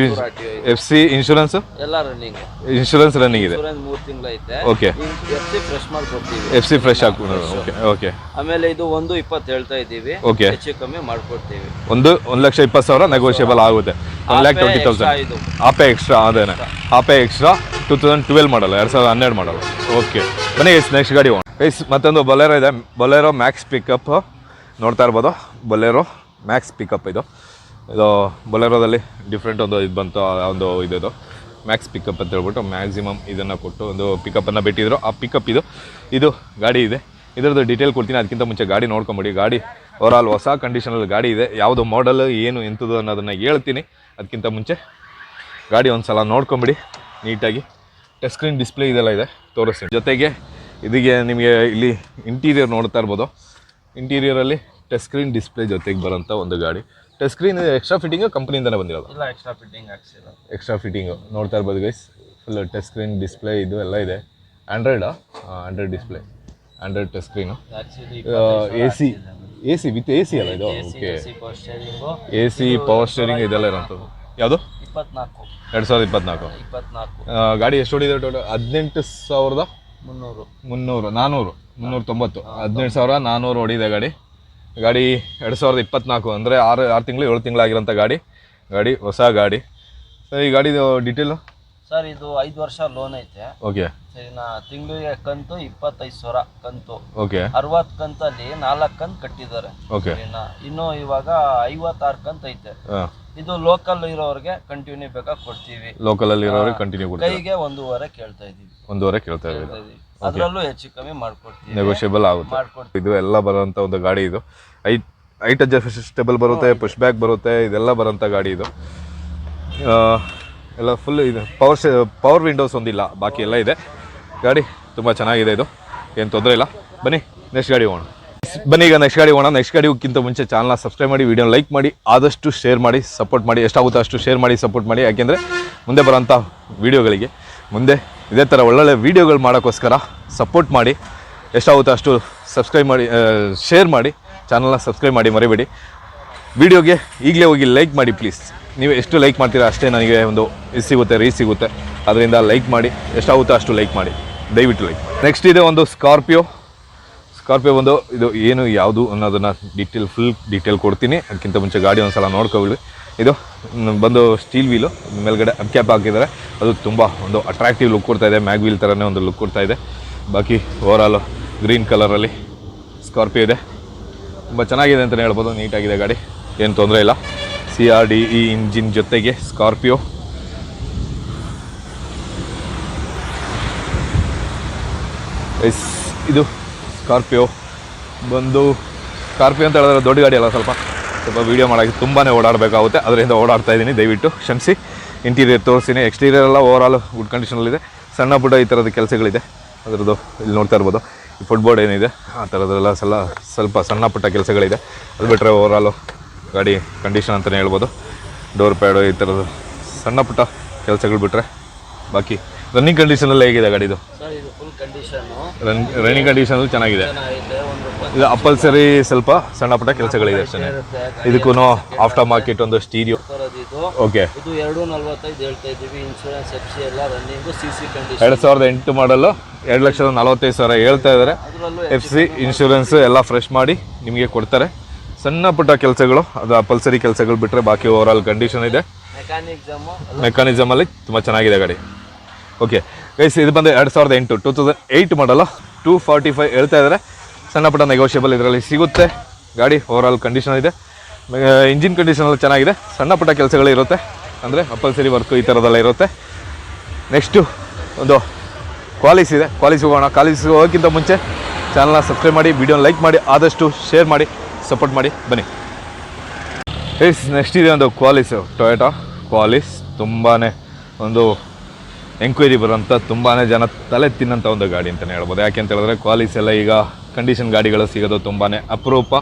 F C insurance ಎಲ್ಲ ರನ್ನಿಂಗ್ ಇನ್ಶೂರೆನ್ಸ್ ರನ್ನಿಂಗ್ ಇದೆ. ಮೂರು ತಿಂಗಳೈತೆ ಓಕೆ ಎಫ್ ಸಿ ಫ್ರೆಶ್ ಮಾಡ್ಕೊಡ್ತೀವಿ. ಎಫ್ ಸಿ ಫ್ರೆಶ್ ಹಾಕಿ ಓಕೆ ಓಕೆ ಆಮೇಲೆ ಇದು ಒಂದು ಇಪ್ಪತ್ತು ಹೇಳ್ತಾ ಇದ್ದೀವಿ. ಓಕೆ ಹೆಚ್ಚು ಕಮ್ಮಿ ಮಾಡ್ಕೊಡ್ತೀವಿ. ಒಂದು ಒಂದು ಲಕ್ಷ ಇಪ್ಪತ್ತು ಸಾವಿರ ನೆಗೋಷಿಯಬಲ್ ಆಗುತ್ತೆ. One lakh twenty thousand Ape extra ಅದೇನೆ. Ape extra two thousand twelve model ಎರಡು ಸಾವಿರದ ಹನ್ನೆರಡು ಮಾಡಲ್ಲ. ಓಕೆ ಬನ್ನಿ ಎಸ್ ನೆಕ್ಸ್ಟ್ ಗಾಡಿ ಎಸ್ ಮತ್ತೊಂದು ಬೊಲೆರೋ ಇದೆ. ಬೊಲೆರೋ ಮ್ಯಾಕ್ಸ್ ಪಿಕಪ್ ನೋಡ್ತಾ ಇರ್ಬೋದು. ಬೊಲೆರೋ ಮ್ಯಾಕ್ಸ್ ಪಿಕಪ್ ಇದು. ಇದು ಬೊಲೆರೋದಲ್ಲಿ ಡಿಫ್ರೆಂಟ್ ಒಂದು ಇದು ಬಂತು ಒಂದು ಇದು ಮ್ಯಾಕ್ಸ್ ಪಿಕಪ್ ಅಂತ ಹೇಳ್ಬಿಟ್ಟು ಮ್ಯಾಕ್ಸಿಮಮ್ ಇದನ್ನು ಕೊಟ್ಟು ಒಂದು ಪಿಕಪ್ಪನ್ನು ಬಿಟ್ಟಿದ್ರು. ಆ ಪಿಕಪ್ ಇದು ಇದು ಗಾಡಿ ಇದೆ. ಇದರದ್ದು ಡೀಟೇಲ್ ಕೊಡ್ತೀನಿ, ಅದಕ್ಕಿಂತ ಮುಂಚೆ ಗಾಡಿ ನೋಡ್ಕೊಂಬಿಡಿ. ಗಾಡಿ ಓವರಾಲ್ ಹೊಸ ಕಂಡೀಷನಲ್ಲಿ ಗಾಡಿ ಇದೆ. ಯಾವುದು ಮಾಡಲ್ ಏನು ಎಂಥದ್ದು ಅನ್ನೋದನ್ನು ಹೇಳ್ತೀನಿ. ಅದಕ್ಕಿಂತ ಮುಂಚೆ ಗಾಡಿ ಒಂದು ಸಲ ನೋಡ್ಕೊಂಬಿಡಿ. ನೀಟಾಗಿ. ಟಚ್ ಸ್ಕ್ರೀನ್ ಡಿಸ್ಪ್ಲೇ ಇದೆಲ್ಲ ಇದೆ. ತೋರಿಸ್ತೀನಿ. ಜೊತೆಗೆ ಇದಕ್ಕೆ ನಿಮಗೆ ಇಲ್ಲಿ ಇಂಟೀರಿಯರ್ ನೋಡ್ತಾ ಇರ್ಬೋದು. ಇಂಟೀರಿಯರಲ್ಲಿ ಟಚ್ ಸ್ಕ್ರೀನ್ ಡಿಸ್ಪ್ಲೇ ಜೊತೆಗೆ ಬರೋಂಥ ಒಂದು ಗಾಡಿ. ಟಚ್ ಸ್ಕ್ರೀನ್ ಎಕ್ಸ್ಟ್ರಾ ಫಿಟ್ಟಿಂಗ್ ಕಂಪ್ನಿಯಿಂದಲೇ ಬಂದಿರೋದು? ಇಲ್ಲ ಎಕ್ಸ್ಟ್ರಾ ಫಿಟ್ಟಿಂಗ್ ಹಾಕ್ಸಿಲ್ಲ. ಎಕ್ಸ್ಟ್ರಾ ಫಿಟ್ಟಿಂಗು ನೋಡ್ತಾ ಇರ್ಬೋದು guys full touch screen display ಇದು ಎಲ್ಲ ಇದೆ. ಆ್ಯಂಡ್ರಾಯ್ಡಾ Android display Android touch screen A C A C with A C ಅಲ್ಲ ಇದು? Okay steering A C power steering ಇದೆಲ್ಲ ಇರೋಂಥದ್ದು ಯಾವುದು? ಇಪ್ಪತ್ನಾಲ್ಕು. ಎರಡು ಸಾವಿರದ ಇಪ್ಪತ್ನಾಲ್ಕು. ಇಪ್ಪತ್ನಾಲ್ಕು. ಗಾಡಿ ಎಷ್ಟು ಹೊಡಿದೆ ಟೋಟಲ್ ಹದಿನೆಂಟು ಸಾವಿರದ? ಮುನ್ನೂರು. ಮುನ್ನೂರು ನಾನ್ನೂರು ಮುನ್ನೂರ ತೊಂಬತ್ತು ಹದಿನೆಂಟು ಸಾವಿರ ನಾನ್ನೂರು ಹೊಡಿದೆ ಗಾಡಿ. ಗಾಡಿ ಎರಡು ಸಾವಿರದ ಇಪ್ಪತ್ನಾಲ್ಕು ಅಂದರೆ ಆರು ಆರು ತಿಂಗಳು ಏಳು ತಿಂಗಳಾಗಿರೋಂಥ ಗಾಡಿ. ಗಾಡಿ ಹೊಸ ಗಾಡಿ. ಸರ್ ಈ ಗಾಡಿದು ಡೀಟೇಲು ಸರ್ ಇದು ಐದು ವರ್ಷ ಲೋನ್ ಐತೆ. ಓಕೆ. ಸರಿನಾ ತಿಂಗಳಿಗೆ ಕಂತು ಇಪ್ಪತ್ತೈದು ಸಾವಿರ ಕಂತು. ಓಕೆ. ಅರವತ್ತು ಕಂತಲ್ಲಿ ನಾಲ್ಕು ಕಂತು ಕಟ್ಟಿದ್ದಾರೆ. ಓಕೆ. ಸರಿನಾ ಇನ್ನು ಇವಾಗ ಐವತ್ತಾರು ಕಂತು ಐತೆ. ಇದು ಲೋಕಲ್ ಇರೋರಿಗೆ ಕಂಟಿನ್ಯೂ ಬೇಕಾಗಿ ಕೊಡ್ತೀವಿ. ಲೋಕಲಲ್ಲಿ ಇರೋರಿಗೆ ಕಂಟಿನ್ಯೂ ಕೊಡ್ತೀವಿ ಕೈಗೆ ಒಂದೂವರೆ ಕೇಳ್ತಾ ಇದೀವಿ ಒಂದೂವರೆ ಕೇಳ್ತಾ ಇದ್ದೀವಿ ಕೇಳ್ತಾ ಇದೀವಿ. ಅದ್ರಲ್ಲೂ ಹೆಚ್ಚು ಕಮ್ಮಿ ಮಾಡ್ಕೊಡ್ತೀವಿ. ನೆಗೋಷಿಯಬಲ್ ಆಗುತ್ತೆ. ಇದು ಎಲ್ಲ ಬರೋಂಥ ಒಂದು ಗಾಡಿ ಇದು. ಐಟ್ ಐಟ್ ಅಡ್ಜಸ್ಟೇಬಲ್ ಬರುತ್ತೆ ಪುಷ್ ಬ್ಯಾಕ್ ಬರುತ್ತೆ ಇದೆಲ್ಲ ಬರೋಂಥ ಗಾಡಿ ಇದು. ಎಲ್ಲ ಫುಲ್ ಇದು ಪವರ್ ಪವರ್ ವಿಂಡೋಸ್ ಒಂದಿಲ್ಲ ಬಾಕಿ ಎಲ್ಲ ಇದೆ. ಗಾಡಿ ತುಂಬ ಚೆನ್ನಾಗಿದೆ ಇದು ಏನು ತೊಂದರೆ ಇಲ್ಲ. ಬನ್ನಿ ನೆಕ್ಸ್ಟ್ ಗಾಡಿ ಹೋಗೋಣ. ಬನ್ನಿ ಈಗ ನೆಕ್ಸ್ಟ್ ಗಾಡಿ ಹೋಗೋಣ. ನೆಕ್ಸ್ಟ್ ಗಾಡಿಗಿಂತ ಮುಂಚೆ ಚಾನಲ್ನ ಸಬ್ಸ್ಕ್ರೈಬ್ ಮಾಡಿ ವಿಡಿಯೋ ಲೈಕ್ ಮಾಡಿ ಆದಷ್ಟು ಶೇರ್ ಮಾಡಿ ಸಪೋರ್ಟ್ ಮಾಡಿ ಎಷ್ಟಾಗುತ್ತೋ ಅಷ್ಟು ಶೇರ್ ಮಾಡಿ ಸಪೋರ್ಟ್ ಮಾಡಿ. ಯಾಕೆಂದರೆ ಮುಂದೆ ಬರೋಂಥ ವೀಡಿಯೋಗಳಿಗೆ ಮುಂದೆ ಇದೇ ಥರ ಒಳ್ಳೊಳ್ಳೆ ವೀಡಿಯೋಗಳು ಮಾಡೋಕ್ಕೋಸ್ಕರ ಸಪೋರ್ಟ್ ಮಾಡಿ. ಎಷ್ಟಾಗುತ್ತೋ ಅಷ್ಟು ಸಬ್ಸ್ಕ್ರೈಬ್ ಮಾಡಿ ಶೇರ್ ಮಾಡಿ ಚಾನಲ್ನ ಸಬ್ಸ್ಕ್ರೈಬ್ ಮಾಡಿ ಮರಿಬೇಡಿ. ವಿಡಿಯೋಗೆ ಈಗಲೇ ಹೋಗಿ ಲೈಕ್ ಮಾಡಿ ಪ್ಲೀಸ್ ನೀವು ಎಷ್ಟು ಲೈಕ್ ಮಾಡ್ತೀರಾ ಅಷ್ಟೇ ನನಗೆ ಒಂದು ಇದು ಸಿಗುತ್ತೆ ರೀಸ್ ಸಿಗುತ್ತೆ. ಅದರಿಂದ ಲೈಕ್ ಮಾಡಿ, ಎಷ್ಟಾಗುತ್ತೋ ಅಷ್ಟು ಲೈಕ್ ಮಾಡಿ. ದಯವಿಟ್ಟು ಲೈಕ್ ನೆಕ್ಸ್ಟ್ ಇದೆ ಒಂದು ಸ್ಕಾರ್ಪಿಯೋ ಸ್ಕಾರ್ಪಿಯೋ ಒಂದು ಇದು ಏನು, ಯಾವುದು ಅನ್ನೋದನ್ನು ಡೀಟೇಲ್ ಫುಲ್ ಡೀಟೇಲ್ ಕೊಡ್ತೀನಿ. ಅದಕ್ಕಿಂತ ಮುಂಚೆ ಗಾಡಿ ಒಂದು ಸಲ ನೋಡ್ಕೊಬಿಡಿ ಇದು ಬಂದು ಸ್ಟೀಲ್ ವೀಲು ಮೇಲ್ಗಡೆ ಕ್ಯಾಪ್ ಹಾಕಿದ್ದಾರೆ. ಅದು ತುಂಬ ಒಂದು ಅಟ್ರಾಕ್ಟಿವ್ ಲುಕ್ ಕೊಡ್ತಾ ಇದೆ ಮ್ಯಾಗ್ ವೀಲ್ ಥರನೇ ಒಂದು ಲುಕ್ ಕೊಡ್ತಾ ಇದೆ. ಬಾಕಿ ಓವರಾಲು ಗ್ರೀನ್ ಕಲರಲ್ಲಿ ಸ್ಕಾರ್ಪಿಯೋ ಇದೆ. ತುಂಬ ಚೆನ್ನಾಗಿದೆ ಅಂತಲೇ ಹೇಳ್ಬೋದು ನೀಟಾಗಿದೆ ಗಾಡಿ. ಏನು ತೊಂದರೆ ಇಲ್ಲ. C R D E engine ಜೊತೆಗೆ ಸ್ಕಾರ್ಪಿಯೋ ಎಸ್ ಇದು ಸ್ಕಾರ್ಪಿಯೋ ಬಂದು ಸ್ಕಾರ್ಪಿಯೋ ಅಂತ ಹೇಳಿದ್ರೆ ದೊಡ್ಡ ಗಾಡಿ ಅಲ್ಲ ಸ್ವಲ್ಪ? ಸ್ವಲ್ಪ ವೀಡಿಯೋ ಮಾಡೋಕ್ಕೆ ತುಂಬಾ ಓಡಾಡಬೇಕಾಗುತ್ತೆ. ಅದರಿಂದ ಓಡಾಡ್ತಾ ಇದ್ದೀನಿ. ದಯವಿಟ್ಟು ಕ್ಷಮಿಸಿ. ಇಂಟೀರಿಯರ್ ತೋರಿಸ್ತೀನಿ. ಎಕ್ಸ್ಟೀರಿಯರ್ ಎಲ್ಲ ಓವರಾಲ್ ಗುಡ್ ಕಂಡೀಷನಲ್ಲಿದೆ ಸಣ್ಣ ಪುಟ್ಟ ಈ ಥರದ ಕೆಲಸಗಳಿದೆ. ಅದರದ್ದು ಇಲ್ಲಿ ನೋಡ್ತಾ ಇರ್ಬೋದು. ಈ ಫುಟ್ಬೋರ್ಡ್ ಏನಿದೆ ಆ ಥರದ್ದೆಲ್ಲ ಸಲ ಸ್ವಲ್ಪ ಸಣ್ಣ ಪುಟ್ಟ ಕೆಲಸಗಳಿದೆ. ಅದು ಬಿಟ್ಟರೆ ಓವರಾಲು ಗಾಡಿ ಕಂಡೀಷನ್ ಅಂತಲೇ ಹೇಳ್ಬೋದು. ಡೋರ್ ಪ್ಯಾಡು ಈ ಥರದ್ದು ಸಣ್ಣ ಪುಟ್ಟ ಕೆಲಸಗಳು ಬಿಟ್ಟರೆ ಬಾಕಿ ರನ್ನಿಂಗ್ ಕಂಡೀಷನಲ್ಲಿ ಹೇಗಿದೆ ಗಾಡಿದು? ರನ್ನಿಂಗ್ ಕಂಡೀಷನಲ್ಲಿ ಚೆನ್ನಾಗಿದೆ. ಇದು ಅಪ್ಪಲ್ಸರಿ ಸ್ವಲ್ಪ ಸಣ್ಣ ಪುಟ್ಟ ಕೆಲಸಗಳಿದೆ ಅಷ್ಟೇ ಇದಕ್ಕೂ ಆಫ್ಟರ್ ಮಾರ್ಕೆಟ್ ಒಂದು ಸ್ಟೀರಿಯೋ ಓಕೆ ಇದು ಎರಡು ನಲ್ವತ್ತೈದು ಹೇಳ್ತಾ ಇದ್ದೀವಿ ಇನ್ಶೂರೆನ್ಸ್ ಎಫ್ ಸಿ ಎಲ್ಲ ರನ್ನಿಂಗು ಸಿ ಸಿ ಕಂಡೀಷನ್ ಎರಡು ಸಾವಿರದ ಎಂಟು ಮಾಡಲು ಎರಡು ಲಕ್ಷದ ನಲವತ್ತೈದು ಸಾವಿರ ಹೇಳ್ತಾ ಇದ್ದಾರೆ. ಎಫ್ ಸಿ ಇನ್ಶೂರೆನ್ಸ್ ಎಲ್ಲ ಫ್ರೆಶ್ ಮಾಡಿ ನಿಮಗೆ ಕೊಡ್ತಾರೆ. ಸಣ್ಣ ಪುಟ್ಟ ಕೆಲಸಗಳು ಅದು ಅಪಲ್ಸರಿ ಕೆಲಸಗಳು ಬಿಟ್ಟರೆ ಬಾಕಿ ಓವರ್ ಆಲ್ ಕಂಡೀಷನ್ ಇದೆ ಮೆಕ್ಯಾನಿಸಮಲ್ಲಿ ತುಂಬ ಚೆನ್ನಾಗಿದೆ ಗಾಡಿ. ಓಕೆ ಗೈಸ್ ಇದು ಬಂದು ಎರಡು ಸಾವಿರದ ಎಂಟು two thousand eight model two forty five ಹೇಳ್ತಾ ಇದ್ದಾರೆ. ಸಣ್ಣ ಪುಟ್ಟ ನೆಗೋಷಿಯಬಲ್ ಇದರಲ್ಲಿ ಸಿಗುತ್ತೆ. ಗಾಡಿ ಓವರ್ ಆಲ್ ಕಂಡೀಷನ್ ಇದೆ. ಇಂಜಿನ್ ಎಲ್ಲ ಚೆನ್ನಾಗಿದೆ. ಸಣ್ಣ ಪುಟ್ಟ ಕೆಲಸಗಳು ಇರುತ್ತೆ. ಅಂದರೆ ಅಪ್ಪಲ್ಸರಿ ವರ್ಕು ಈ ಥರದೆಲ್ಲ ಇರುತ್ತೆ. ನೆಕ್ಸ್ಟು ಒಂದು ಕ್ವಾಲಿಸ್ ಇದೆ. ಕ್ವಾಲಿಸ್ ಹೋಗೋಣ. ಕ್ವಾಲಿಸ್ ಹೋಗೋಕ್ಕಿಂತ ಮುಂಚೆ ಚಾನಲ್ನ ಸಬ್ಸ್ಕ್ರೈಬ್ ಮಾಡಿ ವಿಡಿಯೋನ ಲೈಕ್ ಮಾಡಿ, ಆದಷ್ಟು ಶೇರ್ ಮಾಡಿ ಸಪೋರ್ಟ್ ಮಾಡಿ, ಬನ್ನಿ. ಎಸ್ ನೆಕ್ಸ್ಟ್ ಇದೆ ಒಂದು ಕ್ವಾಲಿಸ್ ಟೊಯೋಟಾ ಕ್ವಾಲಿಸ್ ತುಂಬಾ ಒಂದು ಎಂಕ್ವೈರಿ ಬರೋಂಥ ತುಂಬಾ ಜನ ತಲೆ ತಿನ್ನಂಥ ಒಂದು ಗಾಡಿ ಅಂತಲೇ ಹೇಳ್ಬೋದು. ಯಾಕೆ ಅಂತ ಹೇಳಿದ್ರೆ ಕ್ವಾಲಿಸ್ ಎಲ್ಲ ಈಗ ಕಂಡೀಷನ್ ಗಾಡಿಗಳು ಸಿಗೋದು ತುಂಬಾ ಅಪರೂಪ.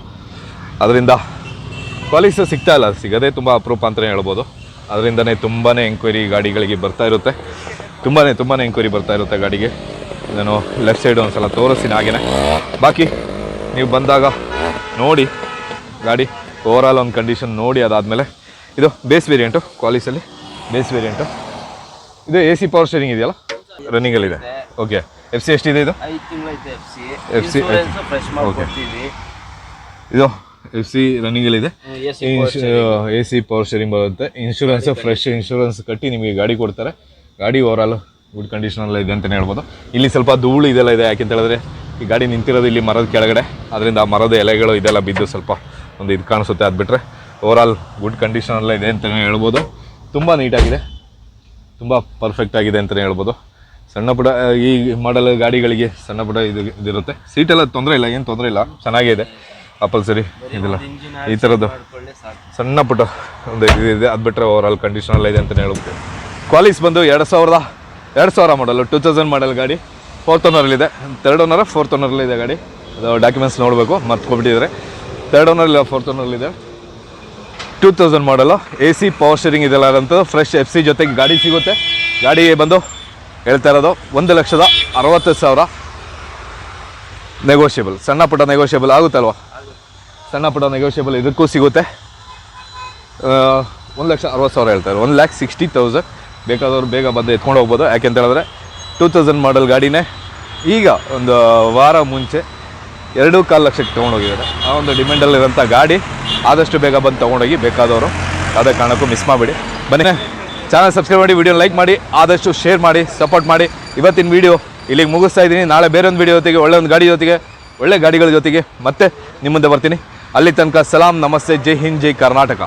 ಅದರಿಂದ ಕ್ವಾಲಿಸ್ ಸಿಗ್ತಾ ಇಲ್ಲ, ಸಿಗೋದೇ ತುಂಬ ಅಪರೂಪ ಅಂತಲೇ ಹೇಳ್ಬೋದು. ಅದರಿಂದನೇ ತುಂಬಾ ಎಂಕ್ವೈರಿ ಗಾಡಿಗಳಿಗೆ ಬರ್ತಾ ಇರುತ್ತೆ. ತುಂಬಾ ತುಂಬಾ ಎಂಕ್ವೈರಿ ಬರ್ತಾ ಇರುತ್ತೆ ಗಾಡಿಗೆ. ನಾನು ಲೆಫ್ಟ್ ಸೈಡ್ ಒಂದು ಸಲ ತೋರಿಸ್ತೀನಿ ಹಾಗೆಯೇ ಬಾಕಿ, ನೀವು ಬಂದಾಗ ನೋಡಿ, ಗಾಡಿ ಓವರಾಲ್ ಒಂದು ಕಂಡೀಷನ್ ನೋಡಿ ಅದಾದಮೇಲೆ. ಇದು ಬೇಸ್ ವೇರಿಯಂಟು ಕ್ವಾಲಿಸಲ್ಲಿ ಬೇಸ್ ವೇರಿಯಂಟು ಇದು ಎ ಸಿ ಪವರ್ ಸ್ಟೇರಿಂಗ್ ಇದೆಯಲ್ಲ? ರನ್ನಿಂಗ್ ಅಲ್ಲಿ ಇದೆ. ಓಕೆ ಎಫ್ ಸಿ ಎಷ್ಟಿದೆ ಇದು ಎಫ್ ಸಿ ಓಕೆ. ಇದು ಎಫ್ ಸಿ ರನ್ನಿಂಗ್ ಅಲ್ಲಿ ಇದೆ. ಎ ಸಿ ಪವರ್ ಸ್ಟೇರಿಂಗ್ ಬರುತ್ತೆ. ಇನ್ಶೂರೆನ್ಸ್ ಫ್ರೆಶ್ ಇನ್ಶೂರೆನ್ಸ್ ಕಟ್ಟಿ ನಿಮಗೆ ಗಾಡಿ ಕೊಡ್ತಾರೆ. ಗಾಡಿ ಓವರಾಲ್ ಗುಡ್ ಕಂಡೀಷನಲ್ಲ ಇದೆ ಅಂತಲೇ ಹೇಳ್ಬೋದು. ಇಲ್ಲಿ ಸ್ವಲ್ಪ ಧೂಳು ಇದೆಲ್ಲ ಇದೆ ಯಾಕೆಂತ ಹೇಳಿದ್ರೆ ಈ ಗಾಡಿ ನಿಂತಿರೋದು ಇಲ್ಲಿ ಮರದ ಕೆಳಗಡೆ. ಅದರಿಂದ ಆ ಮರದ ಎಲೆಗಳು ಇದೆಲ್ಲ ಬಿದ್ದು ಸ್ವಲ್ಪ ಒಂದು ಇದು ಕಾಣಿಸುತ್ತೆ ಅದು ಬಿಟ್ಟರೆ ಓವರಾಲ್ ಗುಡ್ ಕಂಡೀಷನಲ್ಲ ಇದೆ ಅಂತಲೇ ಹೇಳ್ಬೋದು. ತುಂಬ ನೀಟಾಗಿದೆ ತುಂಬ ಪರ್ಫೆಕ್ಟ್ ಆಗಿದೆ ಅಂತಲೇ ಹೇಳ್ಬೋದು. ಸಣ್ಣ ಪುಟ್ಟ ಈ ಮಾಡಲ್ ಗಾಡಿಗಳಿಗೆ ಸಣ್ಣ ಪುಟ್ಟ ಇದು ಇದಿರುತ್ತೆ. ಸೀಟೆಲ್ಲ ತೊಂದರೆ ಇಲ್ಲ, ಏನು ತೊಂದರೆ ಇಲ್ಲ. ಚೆನ್ನಾಗೇ ಇದೆ ಅಪಲ್ ಸರಿ ಇದೆಲ್ಲ. ಈ ಥರದ್ದು ಸಣ್ಣ ಪುಟ್ಟ ಒಂದು ಇದು ಅದು ಬಿಟ್ಟರೆ ಓವರ್ ಆಲ್ ಕಂಡೀಷನಲ್ಲ ಇದೆ ಅಂತಲೇ ಹೇಳ್ಬೋದು. ಕ್ವಾಲಿಸ್ ಬಂದು ಎರಡು ಸಾವಿರದ, ಎರಡು ಸಾವಿರ ಮಾಡಲು ಟೂ ತೌಸಂಡ್ ಮಾಡಲ್ ಗಾಡಿ. ಫೋರ್ತ್ ಓನರಲ್ಲಿದೆ ತರ್ಡ್ ಓನರ ಫೋರ್ತ್ ಓನರಲ್ಲಿದೆ ಗಾಡಿ. ಅದು ಡಾಕ್ಯುಮೆಂಟ್ಸ್ ನೋಡಬೇಕು ಮರ್ತ್ಕೊಬಿಟ್ಟಿದ್ದಾರೆ third owner fourth ಓನರಲ್ಲಿದೆ two thousand model. A C power steering ಇದೆಲ್ಲ ಇರೋಂಥದ್ದು ಫ್ರೆಶ್ ಎಫ್ ಸಿ ಜೊತೆಗೆ ಗಾಡಿ ಸಿಗುತ್ತೆ. ಗಾಡಿ ಬಂದು ಹೇಳ್ತಾ ಇರೋದು ಒಂದು ಲಕ್ಷದ ಅರವತ್ತು ಸಾವಿರ ನೆಗೋಷಿಯಬಲ್ ಸಣ್ಣ ಪುಟ್ಟ ನೆಗೋಷಿಯಬಲ್ ಆಗುತ್ತಲ್ವಾ? ಸಣ್ಣ ಪುಟ್ಟ ನೆಗೋಷಿಯಬಲ್ ಇದಕ್ಕೂ ಸಿಗುತ್ತೆ. ಒಂದು ಲಕ್ಷ ಅರವತ್ತು ಸಾವಿರ ಹೇಳ್ತಾರೆ ಒಂದು ಲ್ಯಾಕ್ ಸಿಕ್ಸ್ಟಿ ತೌಸಂಡ್ ಬೇಕಾದವ್ರು ಬೇಗ ಬಂದು ಎತ್ಕೊಂಡು ಹೋಗ್ಬೋದು. ಯಾಕೆಂತ ಹೇಳಿದ್ರೆ ಟೂ ತೌಸಂಡ್ ಮಾಡಲ್ ಗಾಡಿನೇ ಈಗ ಒಂದು ವಾರ ಮುಂಚೆ ಎರಡೂ ಕಾಲು ಲಕ್ಷಕ್ಕೆ ತೊಗೊಂಡೋಗಿದ್ದಾರೆ. ಆ ಒಂದು ಡಿಮ್ಯಾಂಡಲ್ಲಿರೋಂಥ ಗಾಡಿ ಆದಷ್ಟು ಬೇಗ ಬಂದು ತೊಗೊಂಡೋಗಿ ಬೇಕಾದವರು ಯಾವುದೇ ಕಾರಣಕ್ಕೂ ಮಿಸ್ ಮಾಡಿಬಿಡಿ. ಬನ್ನಿ ಚಾನಲ್ ಸಬ್ಸ್ಕ್ರೈಬ್ ಮಾಡಿ ವಿಡಿಯೋ ಲೈಕ್ ಮಾಡಿ, ಆದಷ್ಟು ಶೇರ್ ಮಾಡಿ ಸಪೋರ್ಟ್ ಮಾಡಿ. ಇವತ್ತಿನ ವಿಡಿಯೋ ಇಲ್ಲಿಗೆ ಮುಗಿಸ್ತಾ ಇದ್ದೀನಿ. ನಾಳೆ ಬೇರೆ ಒಂದು ವಿಡಿಯೋ ಜೊತೆಗೆ, ಒಳ್ಳೆ ಒಂದು ಗಾಡಿ ಜೊತೆಗೆ, ಒಳ್ಳೆ ಗಾಡಿಗಳ ಜೊತೆಗೆ ಮತ್ತೆ ನಿಮ್ಮ ಮುಂದೆ ಬರ್ತೀನಿ. ಅಲ್ಲಿ ತನಕ ಸಲಾಂ, ನಮಸ್ತೆ, ಜೈ ಹಿಂದ್, ಜೈ ಕರ್ನಾಟಕ.